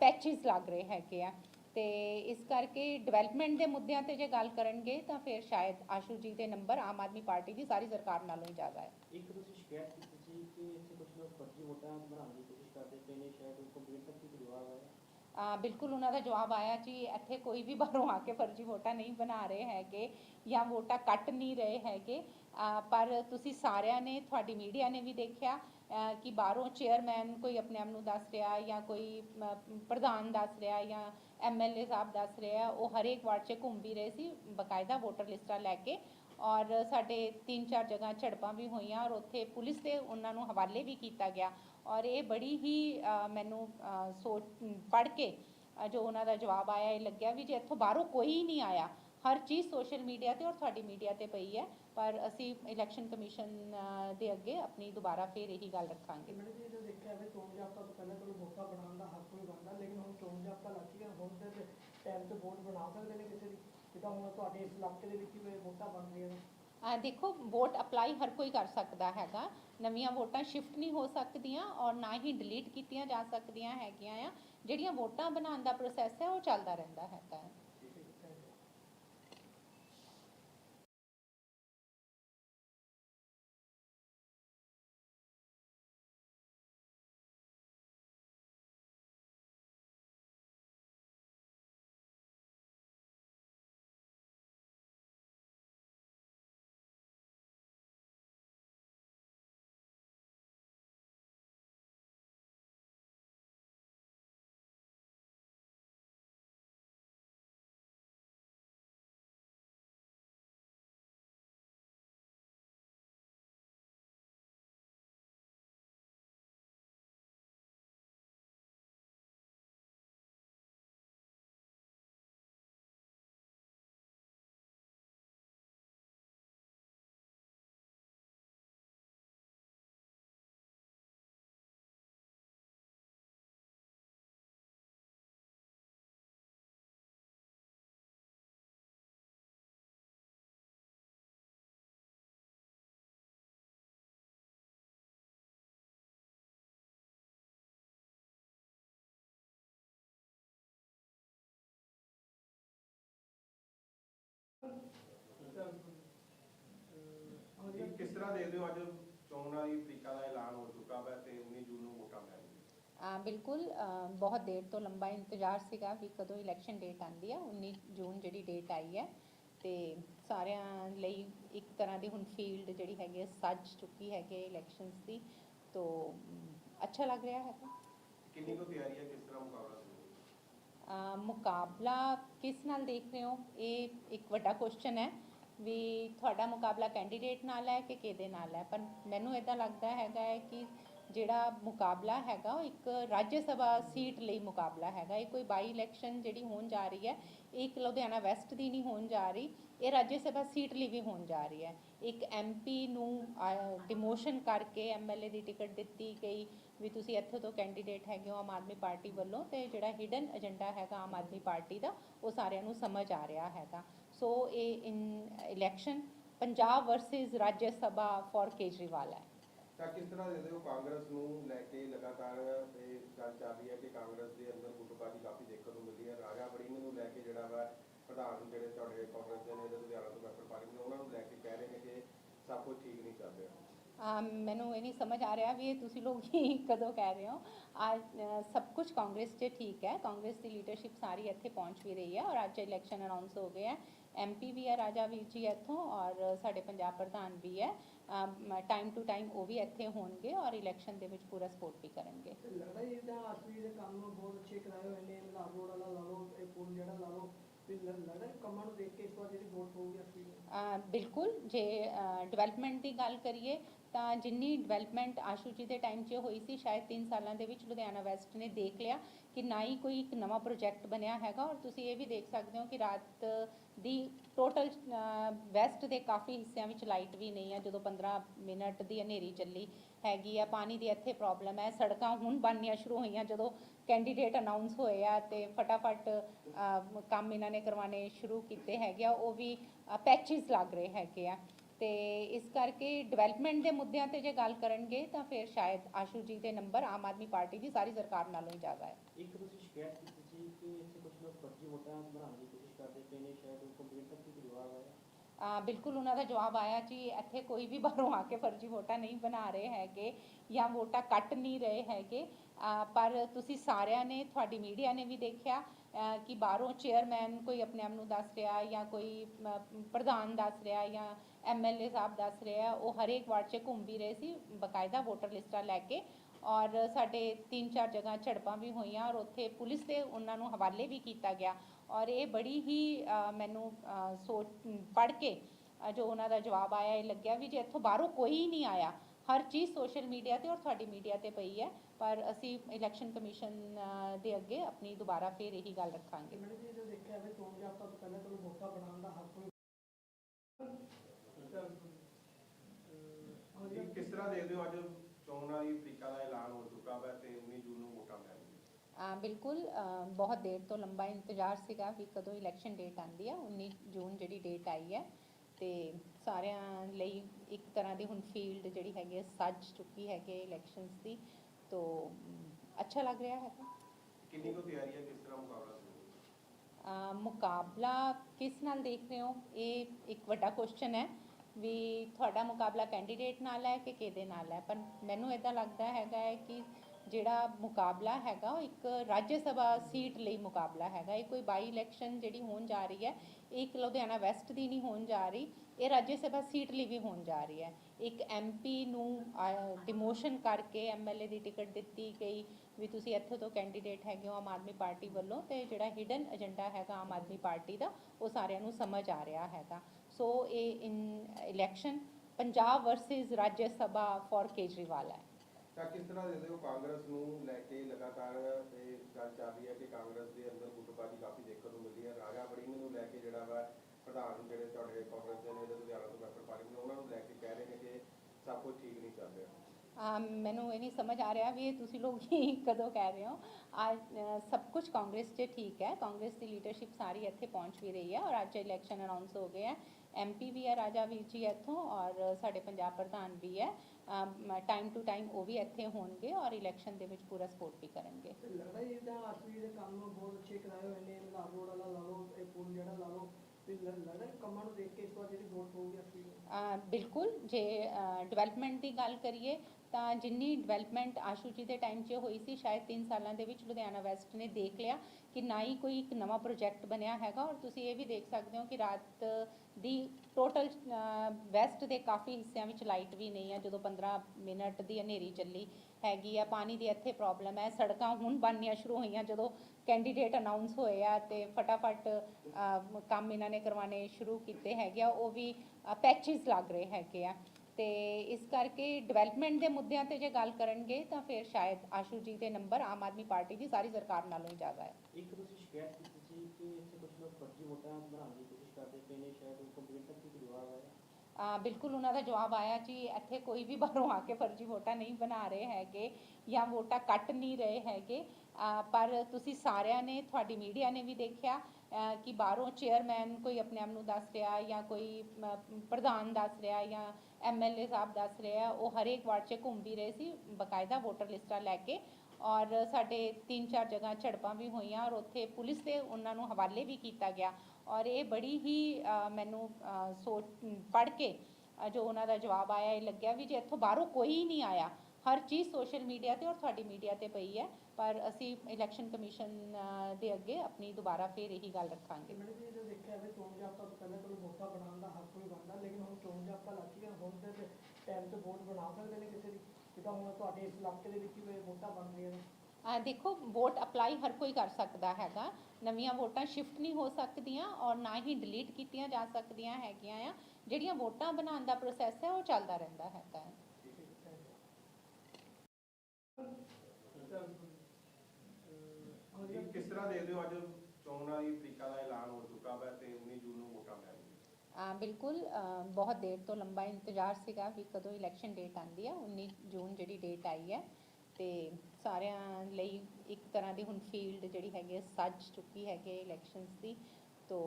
ਪੈਚਿਸ ਲੱਗ ਰਹੇ ਹੈਗੇ ਆ। ਤੇ ਇਸ ਕਰਕੇ ਡਿਵੈਲਪਮੈਂਟ ਦੇ ਮੁੱਦਿਆਂ ਤੇ ਜੇ ਗੱਲ ਕਰਨਗੇ, ਤਾਂ ਫਿਰ ਸ਼ਾਇਦ ਆਸ਼ੂ ਜੀ ਦੇ ਨੰਬਰ ਆਮ ਆਦਮੀ ਪਾਰਟੀ ਦੀ ਸਾਰੀ ਸਰਕਾਰ ਨਾਲੋਂ ਹੀ ਜ਼ਿਆਦਾ ਹੈ। ਇੱਕ ਤੁਸੀਂ ਸ਼ਿਕਾਇਤ ਕੀਤੀ ਸੀ ਕਿ ਇੱਥੇ ਕੁਝ ਲੋਕ ਫਰਜ਼ੀ ਵੋਟਾਂ ਬਣਾਉਣ ਦੀ ਕੋਸ਼ਿਸ਼ ਕਰਦੇ ਪਏ ਨੇ ਸ਼ਾਇਦ ਉਹ ਕੰਪਲੀਟ ਤੱਕ ਹੀ ਜਵਾਬ ਆਇਆ ਅ, ਬਿਲਕੁਲ ਉਹਨਾਂ ਦਾ ਜਵਾਬ ਆਇਆ ਜੀ, ਇੱਥੇ ਕੋਈ ਵੀ ਬਾਹਰੋਂ ਆ ਕੇ ਫਰਜ਼ੀ ਵੋਟਾਂ ਨਹੀਂ ਬਣਾ ਰਹੇ ਹੈਗੇ ਜਾਂ ਵੋਟਾਂ ਕੱਟ ਨਹੀਂ ਰਹੇ ਹੈਗੇ। ਪਰ ਤੁਸੀਂ ਸਾਰਿਆਂ ਨੇ, ਤੁਹਾਡੀ ਮੀਡੀਆ ਨੇ ਵੀ ਦੇਖਿਆ ਕਿ ਬਾਹਰੋਂ ਚੇਅਰਮੈਨ ਕੋਈ ਆਪਣੇ ਆਪ ਨੂੰ ਦੱਸ ਰਿਹਾ ਜਾਂ ਕੋਈ ਪ੍ਰਧਾਨ ਦੱਸ ਰਿਹਾ ਜਾਂ ਐਮਐਲਏ ਸਾਹਿਬ ਦੱਸ ਰਿਹਾ, ਉਹ ਹਰੇਕ ਵਾਰਡ 'ਚ ਘੁੰਮ ਵੀ ਰਹੇ ਸੀ, ਬਕਾਇਦਾ ਵੋਟਰ ਲਿਸਟਾਂ ਲੈ ਕੇ। ਔਰ ਸਾਡੇ ਤਿੰਨ ਚਾਰ ਜਗ੍ਹਾ ਝੜਪਾਂ ਵੀ ਹੋਈਆਂ ਔਰ ਉੱਥੇ ਪੁਲਿਸ ਦੇ ਉਹਨਾਂ ਨੂੰ ਹਵਾਲੇ ਵੀ ਕੀਤਾ ਗਿਆ। ਔਰ ਇਹ ਬੜੀ ਹੀ ਮੈਨੂੰ ਸੋਚ, ਪੜ੍ਹ ਕੇ ਜੋ ਉਹਨਾਂ ਦਾ ਜਵਾਬ ਆਇਆ, ਇਹ ਲੱਗਿਆ ਵੀ ਜੇ ਇੱਥੋਂ ਬਾਹਰੋਂ ਕੋਈ ਨਹੀਂ ਆਇਆ, ਹਰ ਚੀਜ਼ ਸੋਸ਼ਲ ਮੀਡੀਆ ਤੇ ਔਰ ਤੁਹਾਡੀ ਮੀਡੀਆ ਤੇ ਪਈ ਹੈ, ਪਰ ਅਸੀਂ ਇਲੈਕਸ਼ਨ ਕਮਿਸ਼ਨ ਦੇ ਅੱਗੇ ਆਪਣੀ ਦੁਬਾਰਾ ਫੇਰ ਇਹੀ ਗੱਲ ਰੱਖਾਂਗੇ। ਮੈਡਮ ਜੀ ਜਦੋਂ ਦੇਖਿਆ ਵੀ ਚੋਣ ਜਾਬਤਾ ਤੋਂ ਪਹਿਲਾਂ ਚਲੋ ਵੋਟਾਂ ਬਣਾਉਣ ਦਾ ਹੱਕ ਕੋਈ ਬਣਦਾ, ਲੇਕਿਨ ਹੁਣ ਚੋਣ ਜਾਬਤਾ ਲੱਗ ਗਿਆ, ਹੁਣ ਤੇ ਟਾਈਮ ਤੇ ਵੋਟ ਬਣਾ ਸਕਦੇ ਨੇ ਕਿਸੇ ਦੀ ਜਿੱਦਾਂ ਹੁਣ ਤੁਹਾਡੇ ਇਸ ਇਲਾਕੇ ਦੇ ਵਿੱਚ ਹੀ ਵੋਟਾਂ ਬਣ ਰਹੀਆਂ ਨੇ। ਦੇਖੋ ਵੋਟ ਅਪਲਾਈ ਹਰ ਕੋਈ ਕਰ ਸਕਦਾ ਹੈਗਾ। ਨਵੀਆਂ ਵੋਟਾਂ ਸ਼ਿਫਟ ਨਹੀਂ ਹੋ ਸਕਦੀਆਂ ਔਰ ਨਾ ਹੀ ਡਿਲੀਟ ਕੀਤੀਆਂ ਜਾ ਸਕਦੀਆਂ ਹੈਗੀਆਂ ਆ। ਜਿਹੜੀਆਂ ਵੋਟਾਂ ਬਣਾਉਣ ਦਾ ਪ੍ਰੋਸੈਸ ਹੈ, ਉਹ ਚੱਲਦਾ ਰਹਿੰਦਾ ਹੈਗਾ। ਕਿਸ ਤਰ੍ਹਾਂ ਦੇਖਦੇ ਹੋ ਅੱਜ ਚੋਣਾਂ ਦੀ ਤਰੀਕਾ ਦਾ ਐਲਾਨ ਹੋ ਚੁੱਕਾ ਵਾ ਤੇ 19 ਜੂਨ ਨੂੰ ਵੋਟਾਂ ਪੈਣਗੀਆਂ ਆ ਬਿਲਕੁਲ ਅ, ਬਹੁਤ ਦੇਰ ਤੋਂ ਲੰਬਾ ਇੰਤਜ਼ਾਰ ਸੀਗਾ ਵੀ ਕਦੋਂ ਇਲੈਕਸ਼ਨ ਡੇਟ ਆਂਦੀ ਆ 19 ਜੂਨ ਜਿਹੜੀ ਡੇਟ ਆਈ ਹੈ ਤੇ ਸਾਰਿਆਂ ਲਈ ਇੱਕ ਤਰ੍ਹਾਂ ਦੀ ਹੁਣ ਫੀਲਡ ਜਿਹੜੀ ਹੈਗੀ ਹੈ ਸੱਜ ਚੁੱਕੀ ਹੈਗੀ ਇਲੈਕਸ਼ਨਸ ਦੀ ਤੋ ਅੱਛਾ ਲੱਗ ਰਿਹਾ ਹੈਗਾ। ਕਿੰਨੀ ਕੁ ਤਿਆਰੀ ਹੈ ਕਿਸ ਤਰ੍ਹਾਂ ਮੁਕਾਬਲਾ ਹੋਊਗਾ ਅਹ ਮੁਕਾਬਲਾ ਕਿਸ ਨਾਲ ਦੇਖ ਰਹੇ ਹੋ? ਇਹ ਇੱਕ ਵੱਡਾ ਕੁਐਸਚਨ ਹੈ ਵੀ ਤੁਹਾਡਾ ਮੁਕਾਬਲਾ ਕੈਂਡੀਡੇਟ ਨਾਲ ਹੈ ਕਿ ਕਿਹਦੇ ਨਾਲ ਹੈ? ਪਰ ਮੈਨੂੰ ਇਦਾਂ ਲੱਗਦਾ ਹੈਗਾ ਹੈ ਕਿ ਜਿਹੜਾ ਮੁਕਾਬਲਾ ਹੈਗਾ ਉਹ ਇੱਕ ਰਾਜ ਸਭਾ ਸੀਟ ਲਈ ਮੁਕਾਬਲਾ ਹੈਗਾ। ਇਹ ਕੋਈ ਬਾਈ ਇਲੈਕਸ਼ਨ ਜਿਹੜੀ ਹੋਣ ਜਾ ਰਹੀ ਹੈ, ਇਹ ਇੱਕ ਲੁਧਿਆਣਾ ਵੈਸਟ ਦੀ ਨਹੀਂ ਹੋਣ ਜਾ ਰਹੀ। ਇਹ ਰਾਜ ਸਭਾ ਸੀਟ ਲਈ ਵੀ ਹੋਣ ਜਾ ਰਹੀ ਹੈ। ਇੱਕ ਐਮਪੀ ਨੂੰ ਡਿਮੋਸ਼ਨ ਕਰਕੇ ਐਮਐਲਏ ਦੀ ਟਿਕਟ ਦਿੱਤੀ ਗਈ ਵੀ ਤੁਸੀਂ ਇੱਥੇ ਤੋਂ ਕੈਂਡੀਡੇਟ ਹੈਗੇ ਹੋ ਆਮ ਆਦਮੀ ਪਾਰਟੀ ਵੱਲੋਂ ਤੇ ਜਿਹੜਾ ਹਿਡਨ ਏਜੰਡਾ ਹੈਗਾ ਆਮ ਆਦਮੀ ਪਾਰਟੀ ਦਾ, ਉਹ ਸਾਰਿਆਂ ਨੂੰ ਸਮਝ ਆ ਰਿਹਾ ਹੈਗਾ। ਸੋ ਇਹ in election Punjab versus Rajya Sabha for Kejriwal ਹੈ। ਤਾਂ ਕਿਸ ਤਰ੍ਹਾਂ ਦੇ ਦਿਓ ਕਾਂਗਰਸ ਨੂੰ ਲੈ ਕੇ ਲਗਾਤਾਰ ਇਹ ਗੱਲ ਚੱਲ ਰਹੀ ਹੈ ਕਿ ਕਾਂਗਰਸ ਦੇ ਅੰਦਰ ਗੁੱਟਬਾਜ਼ੀ ਕਾਫੀ ਦੇਖਣ ਨੂੰ ਮਿਲੀ ਹੈ। ਰਾਜਾ ਵੜਿੰਗ ਨੂੰ ਲੈ ਕੇ ਜਿਹੜਾ ਵਾ ਪ੍ਰਧਾਨ ਜਿਹੜੇ ਤੁਹਾਡੇ ਕਾਂਗਰਸ ਦੇ ਨੇ ਇਹਦੇ ਲੁਧਿਆਣਾ ਤੋਂ ਮੈਂਬਰ ਪਾਰਲੀਮੈਂਟ ਉਹਨਾਂ ਨੂੰ ਲੈ ਕੇ ਕਹਿ ਰਹੇ ਨੇ ਕਿ ਸਭ ਕੁਝ ਠੀਕ ਨਹੀਂ ਚੱਲ ਰਿਹਾ। ਮੈਨੂੰ ਇਹ ਨਹੀਂ ਸਮਝ ਆ ਰਿਹਾ ਵੀ ਇਹ ਤੁਸੀਂ ਲੋਕ ਹੀ ਕਦੋਂ ਕਹਿ ਰਹੇ ਹੋ। ਅੱਜ ਸਭ ਕੁਝ ਕਾਂਗਰਸ 'ਚ ਠੀਕ ਹੈ। ਕਾਂਗਰਸ ਦੀ ਲੀਡਰਸ਼ਿਪ ਸਾਰੀ ਇੱਥੇ ਪਹੁੰਚ ਵੀ ਰਹੀ ਹੈ ਔਰ ਅੱਜ ਇਲੈਕਸ਼ਨ ਅਨਾਉਂਸ ਹੋ ਗਏ ਹੈ। ਐਮਪੀ ਵੀ ਹੈ ਰਾਜਾ ਵੀਰ ਜੀ ਇੱਥੋਂ ਔਰ ਸਾਡੇ ਪੰਜਾਬ ਪ੍ਰਧਾਨ ਵੀ ਹੈ। ਟਾਈਮ ਟੂ ਟਾਈਮ ਉਹ ਵੀ ਇੱਥੇ ਹੋਣਗੇ ਔਰ ਇਲੈਕਸ਼ਨ ਦੇ ਵਿੱਚ ਪੂਰਾ ਸਪੋਰਟ ਵੀ ਕਰਨਗੇ। ਲੱਗਦਾ ਜੀ ਤਾਂ ਅਸਲੀ ਦੇ ਕੰਮ ਬਹੁਤ ਅੱਛੇ ਕਰਾਏ ਹੋਏ ਨੇ। ਰੋਡ ਵਾਲਾ ਲਾ ਲਓ ਇਹ ਪੁਲ ਜਿਹੜਾ ਲਾ ਲਓ ਬਿਲਕੁਲ, ਜੇ ਡਿਵੈਲਪਮੈਂਟ ਦੀ ਗੱਲ ਕਰੀਏ, ਤਾਂ ਜਿੰਨੀ ਡਿਵੈਲਪਮੈਂਟ ਆਸ਼ੂ ਜੀ ਦੇ ਟਾਈਮ 'ਚ ਹੋਈ ਸੀ, ਸ਼ਾਇਦ 3 ਸਾਲਾਂ ਦੇ ਵਿੱਚ ਲੁਧਿਆਣਾ ਵੈਸਟ ਨੇ ਦੇਖ ਲਿਆ ਕਿ ਨਾ ਹੀ ਕੋਈ ਇੱਕ ਨਵਾਂ ਪ੍ਰੋਜੈਕਟ ਬਣਿਆ ਹੈਗਾ ਔਰ ਤੁਸੀਂ ਇਹ ਵੀ ਦੇਖ ਸਕਦੇ ਹੋ ਕਿ ਰਾਤ ਦੀ ਟੋਟਲ ਵੈਸਟ ਦੇ ਕਾਫੀ ਹਿੱਸਿਆਂ ਵਿੱਚ ਲਾਈਟ ਵੀ ਨਹੀਂ ਹੈ, ਜਦੋਂ 15 ਮਿੰਟ ਦੀ ਹਨੇਰੀ ਚੱਲੀ ਹੈਗੀ ਆ, ਪਾਣੀ ਦੀ ਇੱਥੇ ਪ੍ਰੋਬਲਮ ਹੈ, ਸੜਕਾਂ ਹੁਣ ਬਣਨੀਆਂ ਸ਼ੁਰੂ ਹੋਈਆਂ, ਜਦੋਂ ਕੈਂਡੀਡੇਟ ਅਨਾਉਂਸ ਹੋਏ ਆ ਤੇ ਫਟਾਫਟ ਕੰਮ ਇਹਨਾਂ ਨੇ ਕਰਵਾਉਣੇ ਸ਼ੁਰੂ ਕੀਤੇ ਹੈਗੇ ਆ, ਉਹ ਵੀ ਪੈਚਿਸ ਲੱਗ ਰਹੇ ਹੈਗੇ ਆ। ਤੇ ਇਸ ਕਰਕੇ ਡਿਵੈਲਪਮੈਂਟ ਦੇ ਮੁੱਦਿਆਂ ਤੇ ਜੇ ਗੱਲ ਕਰਨਗੇ ਤਾਂ ਫਿਰ ਸ਼ਾਇਦ ਆਸ਼ੂ ਜੀ ਦੇ ਨੰਬਰ ਆਮ ਆਦਮੀ ਪਾਰਟੀ ਦੀ ਸਾਰੀ ਸਰਕਾਰ ਨਾਲੋਂ ਹੀ ਜ਼ਿਆਦਾ ਹੈ। ਇੱਕ ਤੁਸੀਂ ਸ਼ਿਕਾਇਤ ਕੀਤੀ ਸੀ ਕਿ ਇੱਥੇ ਕੁਝ ਲੋਕ ਫਰਜ਼ੀ ਵੋਟਾਂ ਬਣਾਉਣ ਦੀ ਕੋਸ਼ਿਸ਼ ਕਰਦੇ ਪਏ ਨੇ, ਸ਼ਾਇਦ ਉਹ ਕੰਪਲੀਟ ਤੱਕ ਕੀ ਜਵਾਬ ਆਇਆ ਬਿਲਕੁਲ ਉਹਨਾਂ ਦਾ ਜਵਾਬ ਆਇਆ ਜੀ, ਇੱਥੇ ਕੋਈ ਵੀ ਬਾਹਰੋਂ ਆ ਕੇ ਫਰਜ਼ੀ ਵੋਟਾਂ ਨਹੀਂ ਬਣਾ ਰਹੇ ਹੈਗੇ ਜਾਂ ਵੋਟਾਂ ਕੱਟ ਨਹੀਂ ਰਹੇ ਹੈਗੇ। ਪਰ ਤੁਸੀਂ ਸਾਰਿਆਂ ਨੇ, ਤੁਹਾਡੀ ਮੀਡੀਆ ਨੇ ਵੀ ਦੇਖਿਆ ਕਿ ਬਾਹਰੋਂ ਚੇਅਰਮੈਨ ਕੋਈ ਆਪਣੇ ਆਪ ਨੂੰ ਦੱਸ ਰਿਹਾ ਜਾਂ ਕੋਈ ਪ੍ਰਧਾਨ ਦੱਸ ਰਿਹਾ ਜਾਂ ਐਮਐਲਏ ਸਾਹਿਬ ਦੱਸ ਰਿਹਾ, ਉਹ ਹਰੇਕ ਵਾਰਡ 'ਚ ਘੁੰਮ ਵੀ ਰਹੇ ਸੀ, ਬਕਾਇਦਾ ਵੋਟਰ ਲਿਸਟਾਂ ਲੈ ਕੇ ਔਰ ਸਾਡੇ ਤਿੰਨ ਚਾਰ ਜਗ੍ਹਾ ਝੜਪਾਂ ਵੀ ਹੋਈਆਂ ਔਰ ਉੱਥੇ ਪੁਲਿਸ ਦੇ ਉਹਨਾਂ ਨੂੰ ਹਵਾਲੇ ਵੀ ਕੀਤਾ ਗਿਆ। ਔਰ ਇਹ ਬੜੀ ਹੀ ਮੈਨੂੰ ਸੋਚ ਪੜ੍ਹ ਕੇ ਜੋ ਉਹਨਾਂ ਦਾ ਜਵਾਬ ਆਇਆ ਇਹ ਲੱਗਿਆ ਵੀ ਜੇ ਇੱਥੋਂ ਬਾਹਰੋਂ ਕੋਈ ਨਹੀਂ ਆਇਆ ਹਰ ਚੀਜ਼ ਸੋਸ਼ਲ ਮੀਡੀਆ ਤੇ ਔਰ ਤੁਹਾਡੀ ਮੀਡੀਆ ਤੇ ਪਈ ਹੈ ਪਰ ਅਸੀਂ ਇਲੈਕਸ਼ਨ ਕਮਿਸ਼ਨ ਦੇ ਅੱਗੇ ਆਪਣੀ ਦੁਬਾਰਾ ਫੇਰ ਇਹੀ ਗੱਲ ਰੱਖਾਂਗੇ ਮੈਡਮ ਜੀ ਜਦੋਂ ਦੇਖਿਆ ਜਾਵੇ ਚੋਣ ਜਾਬਤਾ ਤੋਂ ਪਹਿਲਾਂ ਤੁਹਾਨੂੰ ਵੋਟਾਂ ਬਣਾਉਣ ਦਾ ਹੱਕ ਵੀ ਜੀ ਕਿਸ ਤਰ੍ਹਾਂ ਦੇਖਦੇ ਹੋ ਅੱਜ ਚੋਣ ਵਾਲੀ ਤਰੀਕਾ ਦਾ ਐਲਾਨ ਹੋ ਚੁੱਕਾ ਹੈ ਤੇ 19 ਜੂਨ ਨੂੰ ਵੋਟਾਂ ਪੈਣਗੀਆਂ ਅ, ਬਿਲਕੁਲ ਬਹੁਤ ਦੇਰ ਤੋਂ ਲੰਬਾ ਇੰਤਜ਼ਾਰ ਸੀਗਾ ਵੀ ਕਦੋਂ ਇਲੈਕਸ਼ਨ ਡੇਟ ਆਂਦੀ ਆ 19 ਜੂਨ ਜਿਹੜੀ ਡੇਟ ਆਈ ਹੈ ਤੇ ਸਾਰਿਆਂ ਲਈ ਇੱਕ ਤਰ੍ਹਾਂ ਦੀ ਹੁਣ ਫੀਲਡ ਜਿਹੜੀ ਹੈਗੀ ਹੈ ਸੱਜ ਚੁੱਕੀ ਹੈਗੀ ਇਲੈਕਸ਼ਨਸ ਦੀ ਤੋਂ ਅੱਛਾ ਲੱਗ ਰਿਹਾ ਹੈਗਾ। ਕਿੰਨੀ ਕੁ ਤਿਆਰੀ ਹੈ ਕਿਸ ਤਰ੍ਹਾਂ ਮੁਕਾਬਲਾ ਮੁਕਾਬਲਾ ਕਿਸ ਨਾਲ ਦੇਖ ਰਹੇ ਹੋ? ਇਹ ਇੱਕ ਵੱਡਾ ਕੁਐਸਚਨ ਹੈ ਵੀ ਤੁਹਾਡਾ ਮੁਕਾਬਲਾ ਕੈਂਡੀਡੇਟ ਨਾਲ ਹੈ ਕਿ ਕਿਹਦੇ ਨਾਲ ਹੈ? ਪਰ ਮੈਨੂੰ ਇਦਾਂ ਲੱਗਦਾ ਹੈਗਾ ਹੈ ਕਿ ਜਿਹੜਾ ਮੁਕਾਬਲਾ ਹੈਗਾ, ਉਹ ਇੱਕ ਰਾਜ ਸਭਾ ਸੀਟ ਲਈ ਮੁਕਾਬਲਾ ਹੈਗਾ। ਇਹ ਕੋਈ ਬਾਈ ਇਲੈਕਸ਼ਨ ਜਿਹੜੀ ਹੋਣ ਜਾ ਰਹੀ ਹੈ, ਇਹ ਇੱਕ ਲੁਧਿਆਣਾ ਵੈਸਟ ਦੀ ਨਹੀਂ ਹੋਣ ਜਾ ਰਹੀ, ਇਹ ਰਾਜ ਸਭਾ ਸੀਟ ਲਈ ਵੀ ਹੋਣ ਜਾ ਰਹੀ ਹੈ। ਇੱਕ ਐਮਪੀ ਨੂੰ ਡਿਮੋਸ਼ਨ ਕਰਕੇ ਐਮਐਲਏ ਦੀ ਟਿਕਟ ਦਿੱਤੀ ਗਈ ਵੀ ਤੁਸੀਂ ਇੱਥੇ ਤੋਂ ਕੈਂਡੀਡੇਟ ਹੈਗੇ ਹੋ ਆਮ ਆਦਮੀ ਪਾਰਟੀ ਵੱਲੋਂ ਤੇ ਜਿਹੜਾ ਹਿਡਨ ਏਜੰਡਾ ਹੈਗਾ ਆਮ ਆਦਮੀ ਪਾਰਟੀ ਦਾ, ਉਹ ਸਾਰਿਆਂ ਨੂੰ ਸਮਝ ਆ ਰਿਹਾ ਹੈਗਾ। ਸੋ ਇਹ in election Punjab versus Rajya Sabha for Kejriwal ਹੈ। ਤਾਂ ਕਿਸ ਤਰ੍ਹਾਂ ਦੇ ਦਿਓ ਕਾਂਗਰਸ ਨੂੰ ਲੈ ਕੇ ਲਗਾਤਾਰ ਇਹ ਗੱਲ ਚੱਲ ਰਹੀ ਹੈ ਕਿ ਕਾਂਗਰਸ ਦੇ ਅੰਦਰ ਗੁੱਟਬਾਜ਼ੀ ਕਾਫੀ ਦੇਖਣ ਨੂੰ ਮਿਲੀ ਹੈ, ਰਾਜਾ ਵੜਿੰਗ ਨੂੰ ਲੈ ਕੇ ਜਿਹੜਾ ਵਾ ਪ੍ਰਧਾਨ ਜਿਹੜੇ ਤੁਹਾਡੇ ਕਾਂਗਰਸ ਦੇ ਨੇ ਲੁਧਿਆਣਾ ਤੋਂ ਮੈਂਬਰ ਨੇ, ਉਹਨਾਂ ਨੂੰ ਲੈ ਕੇ ਕਹਿ ਰਹੇ ਨੇ ਕਿ ਸਭ ਕੁਝ ਠੀਕ ਨਹੀਂ ਚੱਲ ਰਿਹਾ। ਮੈਨੂੰ ਇਹ ਨਹੀਂ ਸਮਝ ਆ ਰਿਹਾ ਵੀ ਇਹ ਤੁਸੀਂ ਲੋਕ ਹੀ ਕਦੋਂ ਕਹਿ ਰਹੇ ਹੋ। ਅੱਜ ਸਭ ਕੁਝ ਕਾਂਗਰਸ 'ਚ ਠੀਕ ਹੈ। ਕਾਂਗਰਸ ਦੀ ਲੀਡਰਸ਼ਿਪ ਸਾਰੀ ਇੱਥੇ ਪਹੁੰਚ ਵੀ ਰਹੀ ਹੈ ਔਰ ਅੱਜ ਇਲੈਕਸ਼ਨ ਅਨਾਉਂਸ ਹੋ ਗਏ ਹੈ। ਐਮਪੀ ਵੀ ਹੈ ਰਾਜਾ ਵੀਰ ਜੀ ਇੱਥੋਂ ਔਰ ਸਾਡੇ ਪੰਜਾਬ ਪ੍ਰਧਾਨ ਵੀ ਹੈ। ਟਾਈਮ ਟੂ ਟਾਈਮ ਉਹ ਵੀ ਇੱਥੇ ਹੋਣਗੇ ਔਰ ਇਲੈਕਸ਼ਨ ਦੇ ਵਿੱਚ ਪੂਰਾ ਸਪੋਰਟ ਵੀ ਕਰਨਗੇ। ਲੱਗਦਾ ਤਾਂ ਅਸਲੀ ਦੇ ਕੰਮ ਬਹੁਤ ਅੱਛੇ ਕਰਾਏ ਹੋਏ ਨੇ ਰੋਡ ਵਾਲਾ ਲਾ ਲਓ ਇਹ ਪੁਲ ਜਿਹੜਾ ਲਾ ਲਓ ਬਿਲਕੁਲ ਜੇ ਡਿਵੈਲਪਮੈਂਟ ਦੀ ਗੱਲ ਕਰੀਏ ਤਾਂ ਜਿੰਨੀ ਡਿਵੈਲਪਮੈਂਟ ਆਸ਼ੂ ਜੀ ਦੇ ਟਾਈਮ 'ਚ ਹੋਈ ਸੀ, ਸ਼ਾਇਦ 3 ਸਾਲਾਂ ਦੇ ਵਿੱਚ ਲੁਧਿਆਣਾ ਵੈਸਟ ਨੇ ਦੇਖ ਲਿਆ ਕਿ ਨਾ ਹੀ ਕੋਈ ਇੱਕ ਨਵਾਂ ਪ੍ਰੋਜੈਕਟ ਬਣਿਆ ਹੈਗਾ ਔਰ ਤੁਸੀਂ ਇਹ ਵੀ ਦੇਖ ਸਕਦੇ ਹੋ ਕਿ ਰਾਤ ਦੀ ਟੋਟਲ ਵੈਸਟ ਦੇ ਕਾਫੀ ਹਿੱਸਿਆਂ ਵਿੱਚ ਲਾਈਟ ਵੀ ਨਹੀਂ ਹੈ, ਜਦੋਂ 15 ਮਿੰਟ ਦੀ ਹਨੇਰੀ ਚੱਲੀ ਹੈਗੀ ਆ, ਪਾਣੀ ਦੀ ਇੱਥੇ ਪ੍ਰੋਬਲਮ ਹੈ, ਸੜਕਾਂ ਹੁਣ ਬਣਨੀਆਂ ਸ਼ੁਰੂ ਹੋਈਆਂ, ਜਦੋਂ ਕੈਂਡੀਡੇਟ ਅਨਾਉਂਸ ਹੋਏ ਆ ਤੇ ਫਟਾਫਟ ਕੰਮ ਇਹਨਾਂ ਨੇ ਕਰਵਾਉਣੇ ਸ਼ੁਰੂ ਕੀਤੇ ਹੈਗੇ ਆ, ਉਹ ਵੀ ਪੈਚਸ ਲੱਗ ਰਹੇ ਹੈਗੇ ਆ। ਤੇ ਇਸ ਕਰਕੇ ਡਿਵੈਲਪਮੈਂਟ ਦੇ ਮੁੱਦਿਆਂ ਤੇ ਜੇ ਗੱਲ ਕਰਨਗੇ ਤਾਂ ਫਿਰ ਸ਼ਾਇਦ ਆਸ਼ੂ ਜੀ ਦੇ ਨੰਬਰ ਆਮ ਆਦਮੀ ਪਾਰਟੀ ਦੀ ਸਾਰੀ ਸਰਕਾਰ ਨਾਲੋਂ ਹੀ ਜ਼ਿਆਦਾ ਹੈ। ਇੱਕ ਤੁਸੀਂ ਸ਼ਿਕਾਇਤ ਕੀਤੀ ਸੀ ਕਿ ਇੱਥੇ ਕੁਝ ਲੋਕ ਫਰਜ਼ੀ ਵੋਟਾਂ ਬਣਾਉਣ ਦੀ ਕੋਸ਼ਿਸ਼ ਕਰਦੇ ਪਏ ਨੇ ਸ਼ਾਇਦ ਉਹ ਕੰਪਲੇਂਟ ਵੀ ਜਵਾਬ ਆਇਆ? ਬਿਲਕੁਲ ਉਹਨਾਂ ਦਾ ਜਵਾਬ ਆਇਆ ਜੀ ਇੱਥੇ ਕੋਈ ਵੀ ਬਾਹਰੋਂ ਆ ਕੇ ਫਰਜ਼ੀ ਵੋਟਾਂ ਨਹੀਂ ਬਣਾ ਰਹੇ ਹੈਗੇ ਜਾਂ ਵੋਟਾਂ ਕੱਟ ਨਹੀਂ ਰਹੇ ਹੈਗੇ। ਪਰ ਤੁਸੀਂ ਸਾਰਿਆਂ ਨੇ ਤੁਹਾਡੀ ਮੀਡੀਆ ਨੇ ਵੀ ਦੇਖਿਆ ਕਿ ਬਾਹਰੋਂ ਚੇਅਰਮੈਨ ਕੋਈ ਆਪਣੇ ਆਪ ਨੂੰ ਦੱਸ ਰਿਹਾ ਜਾਂ ਕੋਈ ਪ੍ਰਧਾਨ ਦੱਸ ਰਿਹਾ ਜਾਂ ਐਮਐਲਏ ਸਾਹਿਬ ਦੱਸ ਰਿਹਾ, ਉਹ ਹਰੇਕ ਵਾਰਡ 'ਚ ਘੁੰਮ ਵੀ ਰਹੇ ਸੀ, ਬਕਾਇਦਾ ਵੋਟਰ ਲਿਸਟਾਂ ਲੈ ਕੇ ਔਰ ਸਾਡੇ ਤਿੰਨ ਚਾਰ ਜਗ੍ਹਾ ਝੜਪਾਂ ਵੀ ਹੋਈਆਂ ਔਰ ਉੱਥੇ ਪੁਲਿਸ ਦੇ ਉਹਨਾਂ ਨੂੰ ਹਵਾਲੇ ਵੀ ਕੀਤਾ ਗਿਆ ਔਰ ਇਹ ਬੜੀ ਹੀ ਮੈਨੂੰ ਸੋਚ, ਪੜ੍ਹ ਕੇ ਜੋ ਉਹਨਾਂ ਦਾ ਜਵਾਬ ਆਇਆ ਇਹ ਲੱਗਿਆ ਵੀ ਜੇ ਇੱਥੋਂ ਬਾਹਰੋਂ ਕੋਈ ਨਹੀਂ ਆਇਆ, ਹਰ ਚੀਜ਼ ਸੋਸ਼ਲ ਮੀਡੀਆ ਤੇ ਔਰ ਤੁਹਾਡੀ ਮੀਡੀਆ ਤੇ ਪਈ ਹੈ ਪਰ ਅਸੀਂ ਇਲੈਕਸ਼ਨ ਕਮਿਸ਼ਨ ਦੇ ਅੱਗੇ ਆਪਣੀ ਦੁਬਾਰਾ ਫੇਰ ਇਹੀ ਗੱਲ ਰੱਖਾਂਗੇ। ਮੈਡਮ ਜੀ ਜੇ ਦੇਖਿਆ ਜਾਵੇ ਚੋਣ ਤੋਂ ਪਹਿਲਾਂ ਕੋਈ ਵੋਟਾਂ ਬਣਾਉਣ ਦਾ ਹੱਕ ਵੀ ਬਣਦਾ ਲੇਕਿਨ ਹੁਣ ਚੋਣ ਜਾਬਤਾ ਲੱਗ ਗਿਆ ਹੁਣ ਤੇ ਟਾਈਮ ਤੇ ਵੋਟ ਬਣਾ ਸਕਦੇ ਨੇ ਕਿਸੇ ਦੀ। ਜਿੱਦਾਂ ਹੁਣ ਤੁਹਾਡੇ ਇਸ ਇਲਾਕੇ ਦੇ ਵਿੱਚ ਵੀ ਵੋਟਾਂ ਬਣ ਰਹੀਆਂ ਨੇ। ਆ ਦੇਖੋ ਵੋਟ ਅਪਲਾਈ ਹਰ ਕੋਈ ਕਰ ਸਕਦਾ ਹੈਗਾ। ਨਵੀਆਂ ਵੋਟਾਂ ਸ਼ਿਫਟ ਨਹੀਂ ਹੋ ਸਕਦੀਆਂ ਔਰ ਨਾ ਹੀ ਡਿਲੀਟ ਕੀਤੀਆਂ ਜਾ ਸਕਦੀਆਂ ਹੈਗੀਆਂ ਆ। ਜਿਹੜੀਆਂ ਵੋਟਾਂ ਬਣਾਉਣ ਦਾ ਪ੍ਰੋਸੈਸ ਹੈ ਉਹ ਚੱਲਦਾ ਰਹਿੰਦਾ ਹੈਗਾ ਹੈ ਜੀ ਕਿਸ ਤਰ੍ਹਾਂ ਦੇਖਦੇ ਹੋ ਅੱਜ ਚੋਣਾਂ ਦੀ ਤਰੀਕਾ ਦਾ ਐਲਾਨ ਹੋ ਚੁੱਕਾ ਹੈ ਤੇ 19 ਜੂਨ ਨੂੰ ਵੋਟਾਂ ਪੈਣਗੀਆਂ ਆ ਬਿਲਕੁਲ ਬਹੁਤ ਦੇਰ ਤੋਂ ਲੰਬਾ ਇੰਤਜ਼ਾਰ ਸੀਗਾ ਵੀ ਕਦੋਂ ਇਲੈਕਸ਼ਨ ਡੇਟ ਆਂਦੀ ਆ 19 ਜੂਨ ਜਿਹੜੀ ਡੇਟ ਆਈ ਹੈ ਤੇ ਸਾਰਿਆਂ ਲਈ ਇੱਕ ਤਰ੍ਹਾਂ ਦੀ ਹੁਣ ਫੀਲਡ ਜਿਹੜੀ ਹੈਗੀ ਹੈ ਸੱਜ ਚੁੱਕੀ ਹੈਗੀ ਇਲੈਕਸ਼ਨਸ ਦੀ ਤੋ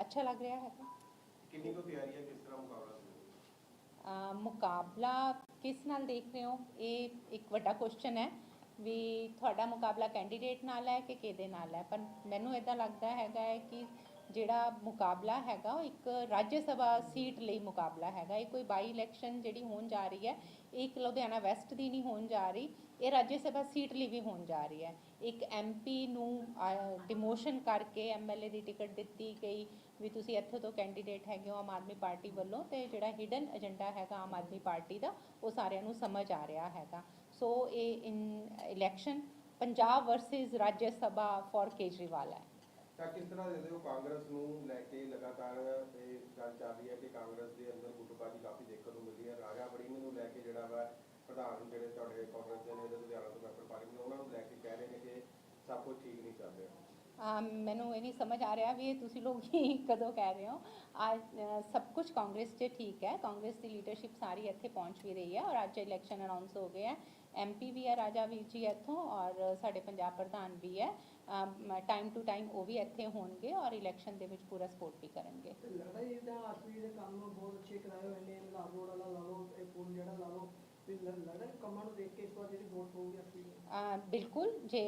ਅੱਛਾ ਲੱਗ ਰਿਹਾ ਹੈਗਾ। ਕਿੰਨੀ ਕੁ ਤਿਆਰੀ ਹੈ ਕਿਸ ਤਰ੍ਹਾਂ ਮੁਕਾਬਲਾ ਹੋਊਗਾ ਅ, ਮੁਕਾਬਲਾ ਕਿਸ ਨਾਲ ਦੇਖ ਰਹੇ ਹੋ? ਇਹ ਇੱਕ ਵੱਡਾ ਕੁਐਸਚਨ ਹੈ। ਵੀ ਤੁਹਾਡਾ ਮੁਕਾਬਲਾ ਕੈਂਡੀਡੇਟ ਨਾਲ ਹੈ ਕਿ ਕਿਹਦੇ ਨਾਲ ਹੈ? ਪਰ ਮੈਨੂੰ ਇਦਾਂ ਲੱਗਦਾ ਹੈਗਾ ਹੈ ਕਿ ਜਿਹੜਾ ਮੁਕਾਬਲਾ ਹੈਗਾ, ਉਹ ਇੱਕ ਰਾਜ ਸਭਾ ਸੀਟ ਲਈ ਮੁਕਾਬਲਾ ਹੈਗਾ। ਇਹ ਕੋਈ ਬਾਈ ਇਲੈਕਸ਼ਨ ਜਿਹੜੀ ਹੋਣ ਜਾ ਰਹੀ ਹੈ, ਇਹ ਇੱਕ ਲੁਧਿਆਣਾ ਵੈਸਟ ਦੀ ਨਹੀਂ ਹੋਣ ਜਾ ਰਹੀ, ਇਹ ਰਾਜ ਸਭਾ ਸੀਟ ਲਈ ਵੀ ਹੋਣ ਜਾ ਰਹੀ ਹੈ। ਇੱਕ ਐਮਪੀ ਨੂੰ ਡਿਮੋਸ਼ਨ ਕਰਕੇ ਐਮਐਲਏ ਦੀ ਟਿਕਟ ਦਿੱਤੀ ਗਈ ਵੀ ਤੁਸੀਂ ਇੱਥੇ ਤੋਂ ਕੈਂਡੀਡੇਟ ਹੈਗੇ ਹੋ ਆਮ ਆਦਮੀ ਪਾਰਟੀ ਵੱਲੋਂ ਤੇ ਜਿਹੜਾ ਹਿਡਨ ਏਜੰਡਾ ਹੈਗਾ ਆਮ ਆਦਮੀ ਪਾਰਟੀ ਦਾ, ਉਹ ਸਾਰਿਆਂ ਨੂੰ ਸਮਝ ਆ ਰਿਹਾ ਹੈਗਾ। ਸੋ ਇਹ in election Punjab versus Rajya Sabha for Kejriwal ਹੈ ਤਾਂ ਕਿਸ ਤਰ੍ਹਾਂ ਦੇਖਦੇ ਹੋ ਕਾਂਗਰਸ ਨੂੰ ਲੈ ਕੇ ਲਗਾਤਾਰ ਇਹ ਗੱਲ ਚੱਲ ਰਹੀ ਹੈ ਕਿ ਕਾਂਗਰਸ ਦੇ ਅੰਦਰ ਗੁੱਟਬਾਜ਼ੀ ਕਾਫੀ ਦੇਖਣ ਨੂੰ ਮਿਲਦੀ ਹੈ। ਰਾਜਾ ਵੜਿੰਗ ਨੂੰ ਲੈ ਕੇ ਜਿਹੜਾ ਵਾ ਪ੍ਰਧਾਨ ਜਿਹੜੇ ਤੁਹਾਡੇ ਕਾਂਗਰਸ ਦੇ ਨੇ ਲੁਧਿਆਣਾ ਤੋਂ ਮੈਂਬਰ ਪਾਰਲੀਮੈਂਟ ਉਹਨਾਂ ਨੂੰ ਲੈ ਕੇ ਕਹਿ ਰਹੇ ਨੇ ਕਿ ਸਭ ਕੁਝ ਠੀਕ ਨਹੀਂ ਚੱਲ ਰਿਹਾ। ਮੈਨੂੰ ਇਹ ਨਹੀਂ ਸਮਝ ਆ ਰਿਹਾ ਵੀ ਇਹ ਤੁਸੀਂ ਲੋਕ ਹੀ ਕਦੋਂ ਕਹਿ ਰਹੇ ਹੋ। ਅੱਜ ਸਭ ਕੁਝ ਕਾਂਗਰਸ 'ਚ ਠੀਕ ਹੈ। ਕਾਂਗਰਸ ਦੀ ਲੀਡਰਸ਼ਿਪ ਸਾਰੀ ਇੱਥੇ ਪਹੁੰਚ ਵੀ ਰਹੀ ਹੈ ਔਰ ਅੱਜ ਇਲੈਕਸ਼ਨ ਅਨਾਉਂਸ ਹੋ ਗਏ ਹੈ। ਐਮਪੀ ਵੀ ਹੈ ਰਾਜਾ ਵੀਰ ਜੀ ਇੱਥੋਂ ਔਰ ਸਾਡੇ ਪੰਜਾਬ ਪ੍ਰਧਾਨ ਵੀ ਹੈ। ਟਾਈਮ ਟੂ ਟਾਈਮ ਉਹ ਵੀ ਇੱਥੇ ਹੋਣਗੇ ਔਰ ਇਲੈਕਸ਼ਨ ਦੇ ਵਿੱਚ ਪੂਰਾ ਸਪੋਰਟ ਵੀ ਕਰਨਗੇ। ਲੱਗਦਾ ਇਹਦਾ ਅਸਲੀ ਦੇ ਕੰਮ ਬਹੁਤ ਅੱਛੇ ਕਰਾਏ ਹੋਏ ਨੇ ਰੋਡ ਵਾਲਾ ਲਾ ਲਓ ਇਹ ਪੁਲ ਜਿਹੜਾ ਲਾ ਲਓ ਬਿਲਕੁਲ ਜੇ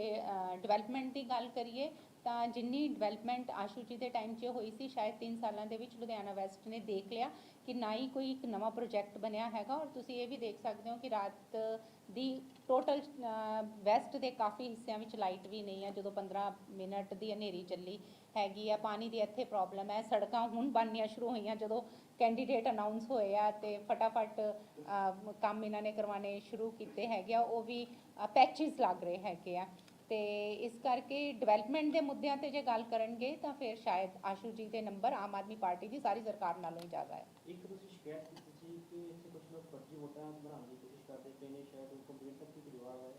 ਡਿਵੈਲਪਮੈਂਟ ਦੀ ਗੱਲ ਕਰੀਏ ਤਾਂ ਜਿੰਨੀ ਡਿਵੈਲਪਮੈਂਟ ਆਸ਼ੂ ਜੀ ਦੇ ਟਾਈਮ 'ਚ ਹੋਈ ਸੀ, ਸ਼ਾਇਦ 3 ਸਾਲਾਂ ਦੇ ਵਿੱਚ ਲੁਧਿਆਣਾ ਵੈਸਟ ਨੇ ਦੇਖ ਲਿਆ ਕਿ ਨਾ ਹੀ ਕੋਈ ਇੱਕ ਨਵਾਂ ਪ੍ਰੋਜੈਕਟ ਬਣਿਆ ਹੈਗਾ ਔਰ ਤੁਸੀਂ ਇਹ ਵੀ ਦੇਖ ਸਕਦੇ ਹੋ ਕਿ ਰਾਤ ਦੀ ਟੋਟਲ ਵੈਸਟ ਦੇ ਕਾਫੀ ਹਿੱਸਿਆਂ ਵਿੱਚ ਲਾਈਟ ਵੀ ਨਹੀਂ ਹੈ, ਜਦੋਂ 15 ਮਿੰਟ ਦੀ ਹਨੇਰੀ ਚੱਲੀ ਹੈਗੀ ਆ, ਪਾਣੀ ਦੀ ਇੱਥੇ ਪ੍ਰੋਬਲਮ ਹੈ, ਸੜਕਾਂ ਹੁਣ ਬਣਨੀਆਂ ਸ਼ੁਰੂ ਹੋਈਆਂ, ਜਦੋਂ ਕੈਂਡੀਡੇਟ ਅਨਾਉਂਸ ਹੋਏ ਆ ਤੇ ਫਟਾਫਟ ਕੰਮ ਇਹਨਾਂ ਨੇ ਕਰਵਾਉਣੇ ਸ਼ੁਰੂ ਕੀਤੇ ਹੈਗੇ ਆ, ਉਹ ਵੀ ਪੈਚਸ ਲੱਗ ਰਹੇ ਹੈਗੇ ਆ। ਤੇ ਇਸ ਕਰਕੇ ਡਿਵੈਲਪਮੈਂਟ ਦੇ ਮੁੱਦਿਆਂ ਤੇ ਜੇ ਗੱਲ ਕਰਨਗੇ ਤਾਂ ਫਿਰ ਸ਼ਾਇਦ ਆਸ਼ੂ ਜੀ ਦੇ ਨੰਬਰ ਆਮ ਆਦਮੀ ਪਾਰਟੀ ਦੀ ਸਾਰੀ ਸਰਕਾਰ ਨਾਲੋਂ ਹੀ ਜ਼ਿਆਦਾ ਹੈ। ਇੱਕ ਤੁਸੀਂ ਸ਼ਿਕਾਇਤ ਕੀਤੀ ਸੀ ਕਿ ਇੱਥੇ ਕੁਝ ਲੋਕ ਫਰਜ਼ੀ ਵੋਟਾਂ ਬਣਾਉਣ ਦੀ ਕੋਸ਼ਿਸ਼ ਕਰਦੇ ਪਏ ਨੇ ਸ਼ਾਇਦ ਉਹ ਕੰਪਲੇਂਟ ਤੱਕ ਵੀ ਜਵਾਬ ਆਇਆ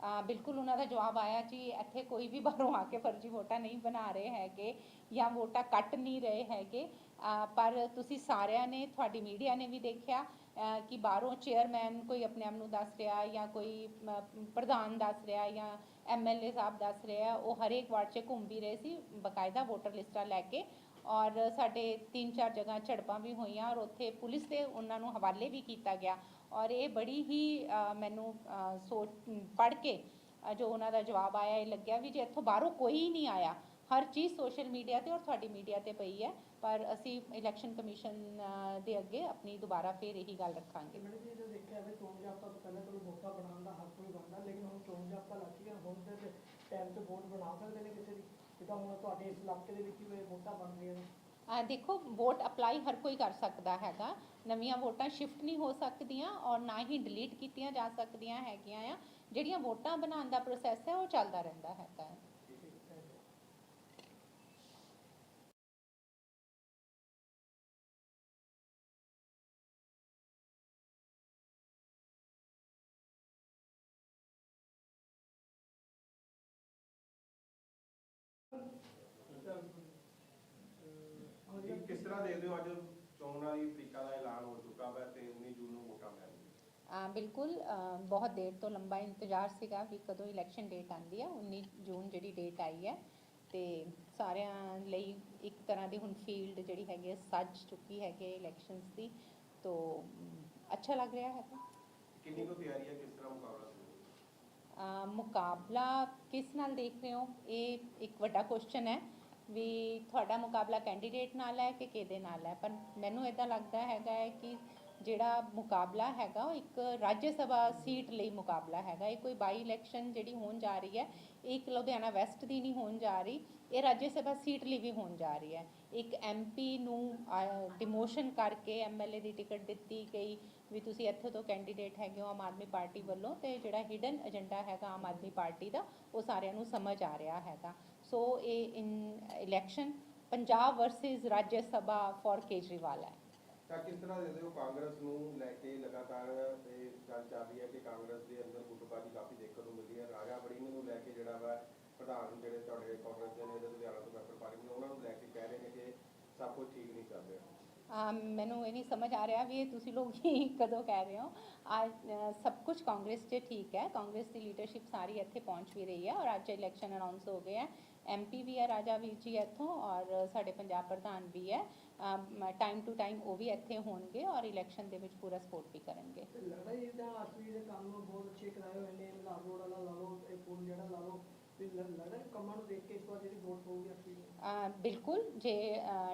ਅ, ਬਿਲਕੁਲ ਉਹਨਾਂ ਦਾ ਜਵਾਬ ਆਇਆ ਜੀ ਇੱਥੇ ਕੋਈ ਵੀ ਬਾਹਰੋਂ ਆ ਕੇ ਫਰਜ਼ੀ ਵੋਟਾਂ ਨਹੀਂ ਬਣਾ ਰਹੇ ਹੈਗੇ ਜਾਂ ਵੋਟਾਂ ਕੱਟ ਨਹੀਂ ਰਹੇ ਹੈਗੇ। ਪਰ ਤੁਸੀਂ ਸਾਰਿਆਂ ਨੇ ਤੁਹਾਡੀ ਮੀਡੀਆ ਨੇ ਵੀ ਦੇਖਿਆ ਕਿ ਬਾਹਰੋਂ ਚੇਅਰਮੈਨ ਕੋਈ ਆਪਣੇ ਆਪ ਨੂੰ ਦੱਸ ਰਿਹਾ ਜਾਂ ਕੋਈ ਪ੍ਰਧਾਨ ਦੱਸ ਰਿਹਾ ਜਾਂ ਐਮਐਲਏ ਸਾਹਿਬ ਦੱਸ ਰਹੇ ਆ, ਉਹ ਹਰੇਕ ਵਾਰਡ 'ਚ ਘੁੰਮ ਵੀ ਰਹੇ ਸੀ, ਬਕਾਇਦਾ ਵੋਟਰ ਲਿਸਟਾਂ ਲੈ ਕੇ ਔਰ ਸਾਡੇ ਤਿੰਨ ਚਾਰ ਜਗ੍ਹਾ ਝੜਪਾਂ ਵੀ ਹੋਈਆਂ ਔਰ ਉੱਥੇ ਪੁਲਿਸ ਦੇ ਉਹਨਾਂ ਨੂੰ ਹਵਾਲੇ ਵੀ ਕੀਤਾ ਗਿਆ ਔਰ ਇਹ ਬੜੀ ਹੀ ਮੈਨੂੰ ਸੋਚ, ਪੜ੍ਹ ਕੇ ਜੋ ਉਹਨਾਂ ਦਾ ਜਵਾਬ ਆਇਆ ਇਹ ਲੱਗਿਆ ਵੀ ਜੇ ਇੱਥੋਂ ਬਾਹਰੋਂ ਕੋਈ ਨਹੀਂ ਆਇਆ, ਹਰ ਚੀਜ਼ ਸੋਸ਼ਲ ਮੀਡੀਆ ਤੇ ਔਰ ਤੁਹਾਡੀ ਮੀਡੀਆ ਤੇ ਪਈ ਹੈ, ਪਰ ਅਸੀਂ ਇਲੈਕਸ਼ਨ ਕਮਿਸ਼ਨ ਦੇ ਅੱਗੇ ਆਪਣੀ ਦੁਬਾਰਾ ਫੇਰ ਇਹੀ ਗੱਲ ਰੱਖਾਂਗੇ। ਮੈਡਮ ਜੀ ਜਦੋਂ ਦੇਖਿਆ ਜਾਵੇ ਚੋਣ ਜਾਬਤਾ ਪਹਿਲਾਂ ਚਲੋ ਵੋਟਾਂ ਬਣਾਉਣ ਦਾ ਹੱਕ ਵੀ ਬਣਦਾ, ਲੇਕਿਨ ਹੁਣ ਚੋਣ ਜਾਬਤਾ ਲੱਗ ਟਾਈਮ ਤੇ ਵੋਟ ਬਣਾ ਸਕਦੇ ਨੇ ਕਿਸੇ ਦੀ? ਜਿੱਦਾਂ ਹੁਣ ਤੁਹਾਡੇ ਇਸ ਇਲਾਕੇ ਦੇ ਵਿੱਚ ਵੀ ਵੋਟਾਂ ਬਣ ਰਹੀਆਂ ਨੇ। ਆ ਦੇਖੋ ਵੋਟ ਅਪਲਾਈ ਹਰ ਕੋਈ ਕਰ ਸਕਦਾ ਹੈਗਾ। ਨਵੀਆਂ ਵੋਟਾਂ ਸ਼ਿਫਟ ਨਹੀਂ ਹੋ ਸਕਦੀਆਂ ਔਰ ਨਾ ਹੀ ਡਿਲੀਟ ਕੀਤੀਆਂ ਜਾ ਸਕਦੀਆਂ ਹੈਗੀਆਂ ਆ। ਜਿਹੜੀਆਂ ਵੋਟਾਂ ਬਣਾਉਣ ਦਾ ਪ੍ਰੋਸੈਸ ਹੈ, ਉਹ ਚੱਲਦਾ ਰਹਿੰਦਾ ਹੈਗਾ। ਹੋ ਅੱਜ ਚੋਣਾਂ ਦੀ ਤਰੀਕਾ ਦਾ ਐਲਾਨ ਹੋ ਚੁੱਕਾ ਹੈ ਤੇ 19 ਜੂਨ ਨੂੰ ਵੋਟਾਂ ਪੈਣਗੀਆਂ। ਆ ਬਿਲਕੁਲ ਬਹੁਤ ਦੇਰ ਤੋਂ ਲੰਬਾ ਇੰਤਜ਼ਾਰ ਸੀਗਾ ਵੀ ਕਦੋਂ ਇਲੈਕਸ਼ਨ ਡੇਟ ਆਂਦੀ ਹੈ 19 ਜੂਨ ਜਿਹੜੀ ਡੇਟ ਆਈ ਹੈ ਤੇ ਸਾਰਿਆਂ ਲਈ ਇੱਕ ਤਰ੍ਹਾਂ ਦੀ ਹੁਣ ਫੀਲਡ ਜਿਹੜੀ ਹੈਗੀ ਹੈ ਸੱਜ ਚੁੱਕੀ ਹੈਗੀ ਇਲੈਕਸ਼ਨਸ ਦੀ ਤੋਂ ਅੱਛਾ ਲੱਗ ਰਿਹਾ ਹੈਗਾ। ਕਿੰਨੀ ਕੁ ਤਿਆਰੀ ਹੈ ਕਿਸ ਤਰ੍ਹਾਂ ਮੁਕਾਬਲਾ ਕਿਸ ਨਾਲ ਦੇਖ ਰਹੇ ਹੋ? ਇਹ ਇੱਕ ਵੱਡਾ ਕੁਐਸਚਨ ਹੈ। ਵੀ ਤੁਹਾਡਾ ਮੁਕਾਬਲਾ ਕੈਂਡੀਡੇਟ ਨਾਲ ਹੈ ਕਿ ਕਿਹਦੇ ਨਾਲ ਹੈ? ਪਰ ਮੈਨੂੰ ਇਦਾਂ ਲੱਗਦਾ ਹੈਗਾ ਹੈ ਕਿ ਜਿਹੜਾ ਮੁਕਾਬਲਾ ਹੈਗਾ ਉਹ ਇੱਕ ਰਾਜ ਸਭਾ ਸੀਟ ਲਈ ਮੁਕਾਬਲਾ ਹੈਗਾ। ਇਹ ਕੋਈ ਬਾਈ ਇਲੈਕਸ਼ਨ ਜਿਹੜੀ ਹੋਣ ਜਾ ਰਹੀ ਹੈ, ਇਹ ਇੱਕ ਲੁਧਿਆਣਾ ਵੈਸਟ ਦੀ ਨਹੀਂ ਹੋਣ ਜਾ ਰਹੀ, ਇਹ ਰਾਜ ਸਭਾ ਸੀਟ ਲਈ ਵੀ ਹੋਣ ਜਾ ਰਹੀ ਹੈ। ਇੱਕ ਐਮਪੀ ਨੂੰ ਡਿਮੋਸ਼ਨ ਕਰਕੇ ਐਮਐਲਏ ਦੀ ਟਿਕਟ ਦਿੱਤੀ ਗਈ ਵੀ ਤੁਸੀਂ ਇੱਥੋਂ ਤੋਂ ਕੈਂਡੀਡੇਟ ਹੈਗੇ ਹੋ ਆਮ ਆਦਮੀ ਪਾਰਟੀ ਵੱਲੋਂ ਤੇ ਜਿਹੜਾ ਹਿਡਨ ਏਜੰਡਾ ਹੈਗਾ ਆਮ ਆਦਮੀ ਪਾਰਟੀ ਦਾ, ਉਹ ਸਾਰਿਆਂ ਨੂੰ ਸਮਝ ਆ ਰਿਹਾ ਹੈਗਾ। ਸੋ ਇਹ in election Punjab versus Rajya Sabha for Kejriwal ਹੈ ਤਾਂ ਕਿਸ ਤਰ੍ਹਾਂ ਦੇਖਦੇ ਹੋ ਕਾਂਗਰਸ ਨੂੰ ਲੈ ਕੇ ਲਗਾਤਾਰ ਇਹ ਗੱਲ ਚੱਲ ਰਹੀ ਹੈ ਕਿ ਕਾਂਗਰਸ ਦੇ ਅੰਦਰ ਗੁੱਟਬਾਜ਼ੀ ਕਾਫੀ ਦੇਖਣ ਨੂੰ ਮਿਲਦੀ ਹੈ। ਰਾਜਾ ਵੜਿੰਗ ਨੂੰ ਲੈ ਕੇ ਜਿਹੜਾ ਵਾ ਪ੍ਰਧਾਨ ਜਿਹੜੇ ਤੁਹਾਡੇ ਕਾਂਗਰਸ ਦੇ ਨੇ ਇਹਦੇ ਲੁਧਿਆਣਾ ਤੋਂ ਮੈਂਬਰ ਪਾਰਟੀ ਉਹਨਾਂ ਨੂੰ ਲੈ ਕੇ ਕਹਿ ਰਹੇ ਨੇ ਕਿ ਸਭ ਕੁਝ ਠੀਕ ਨਹੀਂ ਚੱਲ ਰਿਹਾ। ਮੈਨੂੰ ਇਹ ਨਹੀਂ ਸਮਝ ਆ ਰਿਹਾ ਵੀ ਇਹ ਤੁਸੀਂ ਲੋਕ ਹੀ ਕਦੋਂ ਕਹਿ ਰਹੇ ਹੋ। ਅੱਜ ਸਭ ਕੁਝ ਕਾਂਗਰਸ 'ਚ ਠੀਕ ਹੈ। ਕਾਂਗਰਸ ਦੀ ਲੀਡਰਸ਼ਿਪ ਸਾਰੀ ਇੱਥੇ ਪਹੁੰਚ ਵੀ ਰਹੀ ਹੈ ਔਰ ਅੱਜ ਇਲੈਕਸ਼ਨ ਅਨਾਉਂਸ ਹੋ ਗਏ ਹੈ। ਐਮਪੀ ਵੀ ਹੈ ਰਾਜਾ ਵੀਰ ਜੀ ਇੱਥੋਂ ਔਰ ਸਾਡੇ ਪੰਜਾਬ ਪ੍ਰਧਾਨ ਵੀ ਹੈ। ਟਾਈਮ ਟੂ ਟਾਈਮ ਉਹ ਵੀ ਇੱਥੇ ਹੋਣਗੇ ਔਰ ਇਲੈਕਸ਼ਨ ਦੇ ਵਿੱਚ ਪੂਰਾ ਸਪੋਰਟ ਵੀ ਕਰਨਗੇ। ਲੱਗਦਾ ਇਹਦਾ ਅਸਲੀ ਦੇ ਕੰਮ ਬਹੁਤ ਅੱਛੇ ਕਰਾਏ ਹੋਏ ਨੇ ਵਾਲਾ ਇਹ ਪੁਲ ਜਿਹੜਾ ਬਿਲਕੁਲ ਜੇ